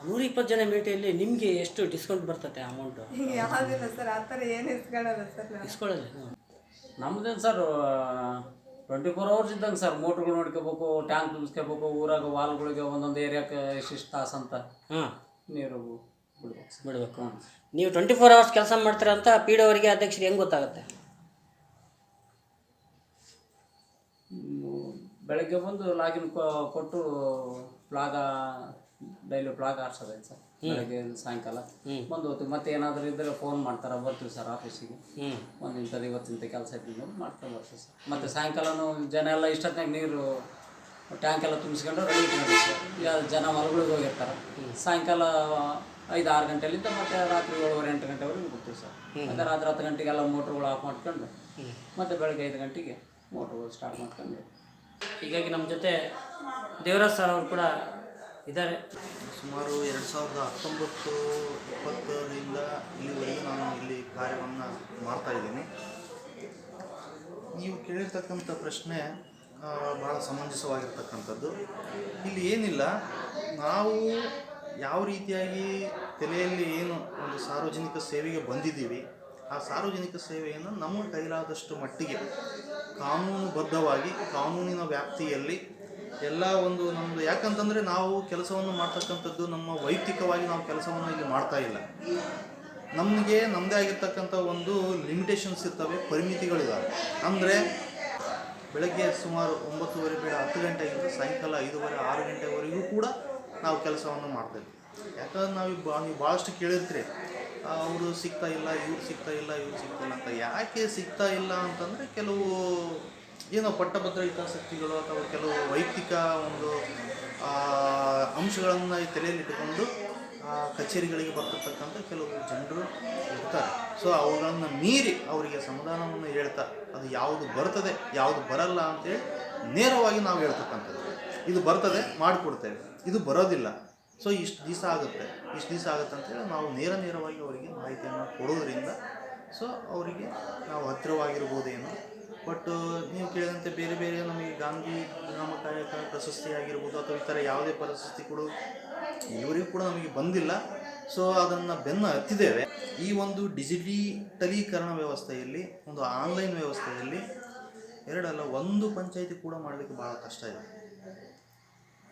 ನೂರ ಇಪ್ಪತ್ತು ಜನ ಮೇಟಿಯಲ್ಲಿ ನಿಮಗೆ ಎಷ್ಟು ಡಿಸ್ಕೌಂಟ್ ಬರ್ತತೆ ಅಮೌಂಟು ಯಾವುದಿಲ್ಲ ಸರ್ ಆ ಥರ ಏನು ಇಸ್ಕೊಳ್ಳಲ್ಲ ಸರ್ ನಾವು. ಇಸ್ಕೊಳ್ಳೋದು ನಮ್ದೇನು ಸರ್ ಟ್ವೆಂಟಿ ಫೋರ್ ಅವರ್ಸ್ ಇದ್ದಂಗೆ ಸರ್ ಮೋಟ್ರ್ಗಳು ನೋಡ್ಕೋಬೇಕು ಟ್ಯಾಂಕ್ ತುಂಬಿಸ್ಕೋಬೇಕು ಊರಾಗ ವಾಲ್ಗಳಿಗೆ ಒಂದೊಂದು ಏರಿಯಾಕ್ಕೆ ಇಷ್ಟಿಷ್ಟು ತಾಸು ಅಂತ ಹಾಂ. ನೀರು. ಬಿಡ್ಬೇಕು. ನೀವು ಟ್ವೆಂಟಿ ಫೋರ್ ಅವರ್ಸ್ ಕೆಲಸ ಮಾಡ್ತೀರ ಅಂತ ಪಿ ಡಿ ಅವರಿಗೆ ಅಧ್ಯಕ್ಷರು ಹೆಂಗೆ ಗೊತ್ತಾಗುತ್ತೆ? ಬೆಳಗ್ಗೆ ಬಂದು ಲಾಗಿನ್ ಕೊಟ್ಟು ಪ್ಲಾಗ ಡೈಲಿ ಪ್ಲಾಗ್ ಆರ್ಸೋದೈತೆ ಸರ್. ಬೆಳಗ್ಗೆ ಸಾಯಂಕಾಲ. ಬಂದು ಹೋಗ್ತೀವಿ ಮತ್ತೆ ಏನಾದರೂ ಇದ್ದರೆ ಫೋನ್ ಮಾಡ್ತಾರೆ ಬರ್ತೀವಿ ಸರ್ ಆಫೀಸಿಗೆ ಒಂದು ಇಂಥದ್ದು ಇವತ್ತಿಂತ ಕೆಲಸ ಇದ್ದೀನಿ ಮಾಡ್ಕೊಂಡು ಬರ್ತೀವಿ ಸರ್. ಮತ್ತೆ ಸಾಯಂಕಾಲನೂ ಜನ ಎಲ್ಲ ಇಷ್ಟೊತ್ತಿನಾಗ ನೀರು ಟ್ಯಾಂಕ್ ಎಲ್ಲ ತುಂಬಿಸ್ಕೊಂಡು ರೆಡಿ ಇಟ್ಕೊಂಡಿರ್ತೀವಿ ಜನ ಮಲಗಳಿಗೆ ಹೋಗಿರ್ತಾರೆ. ಸಾಯಂಕಾಲ ಐದು ಆರು ಗಂಟೆಲಿಂದ ಮತ್ತೆ ರಾತ್ರಿ ಏಳುವರೆ ಎಂಟು ಗಂಟೆವರೆಗೂ ಬಿಡ್ತೀವಿ ಸರ್. ಮತ್ತೆ ರಾತ್ರಿ ಹತ್ತು ಗಂಟೆಗೆಲ್ಲ ಮೋಟ್ರ್ಗಳು ಆಫ್ ಮಾಡ್ಕೊಂಡು ಮತ್ತೆ ಬೆಳಗ್ಗೆ ಐದು ಗಂಟೆಗೆ ಮೋಟ್ರ್ಗಳು ಸ್ಟಾರ್ಟ್ ಮಾಡ್ಕೊಂಡು. ಹೀಗಾಗಿ ನಮ್ಮ ಜೊತೆ ದೇವರಾಜ್ ಸರ್ ಅವರು ಕೂಡ ಇದ್ದಾರೆ. ಸುಮಾರು ಎರಡು ಸಾವಿರದ ಹತ್ತೊಂಬತ್ತು ಇಪ್ಪತ್ತರಿಂದ ಇಲ್ಲಿವರೆಗೂ ನಾನು ಇಲ್ಲಿ ಕಾರ್ಯವನ್ನು ಮಾಡ್ತಾ ಇದ್ದೀನಿ. ನೀವು ಕೇಳಿರ್ತಕ್ಕಂಥ ಪ್ರಶ್ನೆ ಭಾಳ ಸಮಂಜಸವಾಗಿರ್ತಕ್ಕಂಥದ್ದು. ಇಲ್ಲಿ ಏನಿಲ್ಲ ನಾವು ಯಾವ ರೀತಿಯಾಗಿ ತಲೆಯಲ್ಲಿ ಏನು ಒಂದು ಸಾರ್ವಜನಿಕ ಸೇವೆಗೆ ಬಂದಿದ್ದೀವಿ, ಆ ಸಾರ್ವಜನಿಕ ಸೇವೆಯನ್ನು ನಮ್ಮ ಕೈಲಾದಷ್ಟು ಮಟ್ಟಿಗೆ ಕಾನೂನುಬದ್ಧವಾಗಿ, ಕಾನೂನಿನ ವ್ಯಾಪ್ತಿಯಲ್ಲಿ ಎಲ್ಲ ಒಂದು ನಮ್ಮದು ಯಾಕಂತಂದರೆ ನಾವು ಕೆಲಸವನ್ನು ಮಾಡ್ತಕ್ಕಂಥದ್ದು ನಮ್ಮ ವೈಯಕ್ತಿಕವಾಗಿ ನಾವು ಕೆಲಸವನ್ನು ಇಲ್ಲಿ ಮಾಡ್ತಾ ಇಲ್ಲ. ನಮಗೆ ನಮ್ಮದೇ ಆಗಿರ್ತಕ್ಕಂಥ ಒಂದು ಲಿಮಿಟೇಷನ್ಸ್ ಇರ್ತವೆ ಪರಿಮಿತಿಗಳಿದ್ದಾವೆ ಅಂದರೆ ಬೆಳಗ್ಗೆ ಸುಮಾರು ಒಂಬತ್ತುವರೆ ಬೇಡ ಹತ್ತು ಗಂಟೆಯಿಂದ ಸಾಯಂಕಾಲ ಐದೂವರೆ, ಆರು ಗಂಟೆವರೆಗೂ ಕೂಡ ನಾವು ಕೆಲಸವನ್ನು ಮಾಡ್ತೇವೆ. ಯಾಕಂದ್ರೆ ನಾವು ನೀವು ಭಾಳಷ್ಟು ಕೇಳಿರ್ತೀರಿ ಅವರು ಸಿಗ್ತಾ ಇಲ್ಲ, ಇವ್ರು ಸಿಗ್ತಾ ಇಲ್ಲ, ಇವ್ರು ಸಿಗ್ತಾ ಇಲ್ಲ ಅಂತ. ಯಾಕೆ ಸಿಗ್ತಾ ಇಲ್ಲ ಅಂತಂದರೆ ಕೆಲವು ಏನೋ ಪಟ್ಟಭದ್ರ ಹಿತಾಸಕ್ತಿಗಳು ಅಥವಾ ಕೆಲವು ವೈಯಕ್ತಿಕ ಒಂದು ಅಂಶಗಳನ್ನು ಆ, ಕಚೇರಿಗಳಿಗೆ ಬರ್ತಿರ್ತಕ್ಕಂಥ ಕೆಲವು ಜನರು ಇರ್ತಾರೆ. ಸೊ ಅವುಗಳನ್ನು ಮೀರಿ ಅವರಿಗೆ ಸಮಾಧಾನವನ್ನು ಹೇಳ್ತಾ ಅದು ಯಾವುದು ಬರ್ತದೆ, ಯಾವುದು ಬರಲ್ಲ ಅಂತೇಳಿ ನೇರವಾಗಿ ನಾವು ಹೇಳ್ತಕ್ಕಂಥದ್ದು. ಇದು ಬರ್ತದೆ, ಮಾಡಿಕೊಡ್ತೇವೆ. ಇದು ಬರೋದಿಲ್ಲ. ಸೊ ಇಷ್ಟು ದಿವಸ ಆಗುತ್ತೆ. ಇಷ್ಟು ದಿವಸ ಆಗುತ್ತೆ ಅಂತೇಳಿ ನಾವು ನೇರ ನೇರವಾಗಿ ಅವರಿಗೆ ಮಾಹಿತಿಯನ್ನು ಕೊಡೋದ್ರಿಂದ ಸೊ ಅವರಿಗೆ ನಾವು ಹತ್ತಿರವಾಗಿರ್ಬೋದೇನೋ. ಬಟ್ ನೀವು ಕೇಳಿದಂತೆ ಬೇರೆ ಬೇರೆ ನಮಗೆ ಗಾಂಧಿ ಗ್ರಾಮ ಕಾಯಕ ಪ್ರಶಸ್ತಿ ಆಗಿರ್ಬೋದು ಅಥವಾ ಇತರ ಯಾವುದೇ ಪ್ರಶಸ್ತಿ ಕೂಡ ಇವರಿಗೂ ಕೂಡ ನಮಗೆ ಬಂದಿಲ್ಲ. ಸೊ ಅದನ್ನು ಬೆನ್ನ ಹತ್ತಿದ್ದೇವೆ. ಈ ಒಂದು ಡಿಜಿಟಲೀಕರಣ ವ್ಯವಸ್ಥೆಯಲ್ಲಿ, ಒಂದು ಆನ್ಲೈನ್ ವ್ಯವಸ್ಥೆಯಲ್ಲಿ ಎರಡಲ್ಲ, ಒಂದು ಪಂಚಾಯಿತಿ ಕೂಡ ಮಾಡಲಿಕ್ಕೆ ಭಾಳ ಕಷ್ಟ ಇದೆ.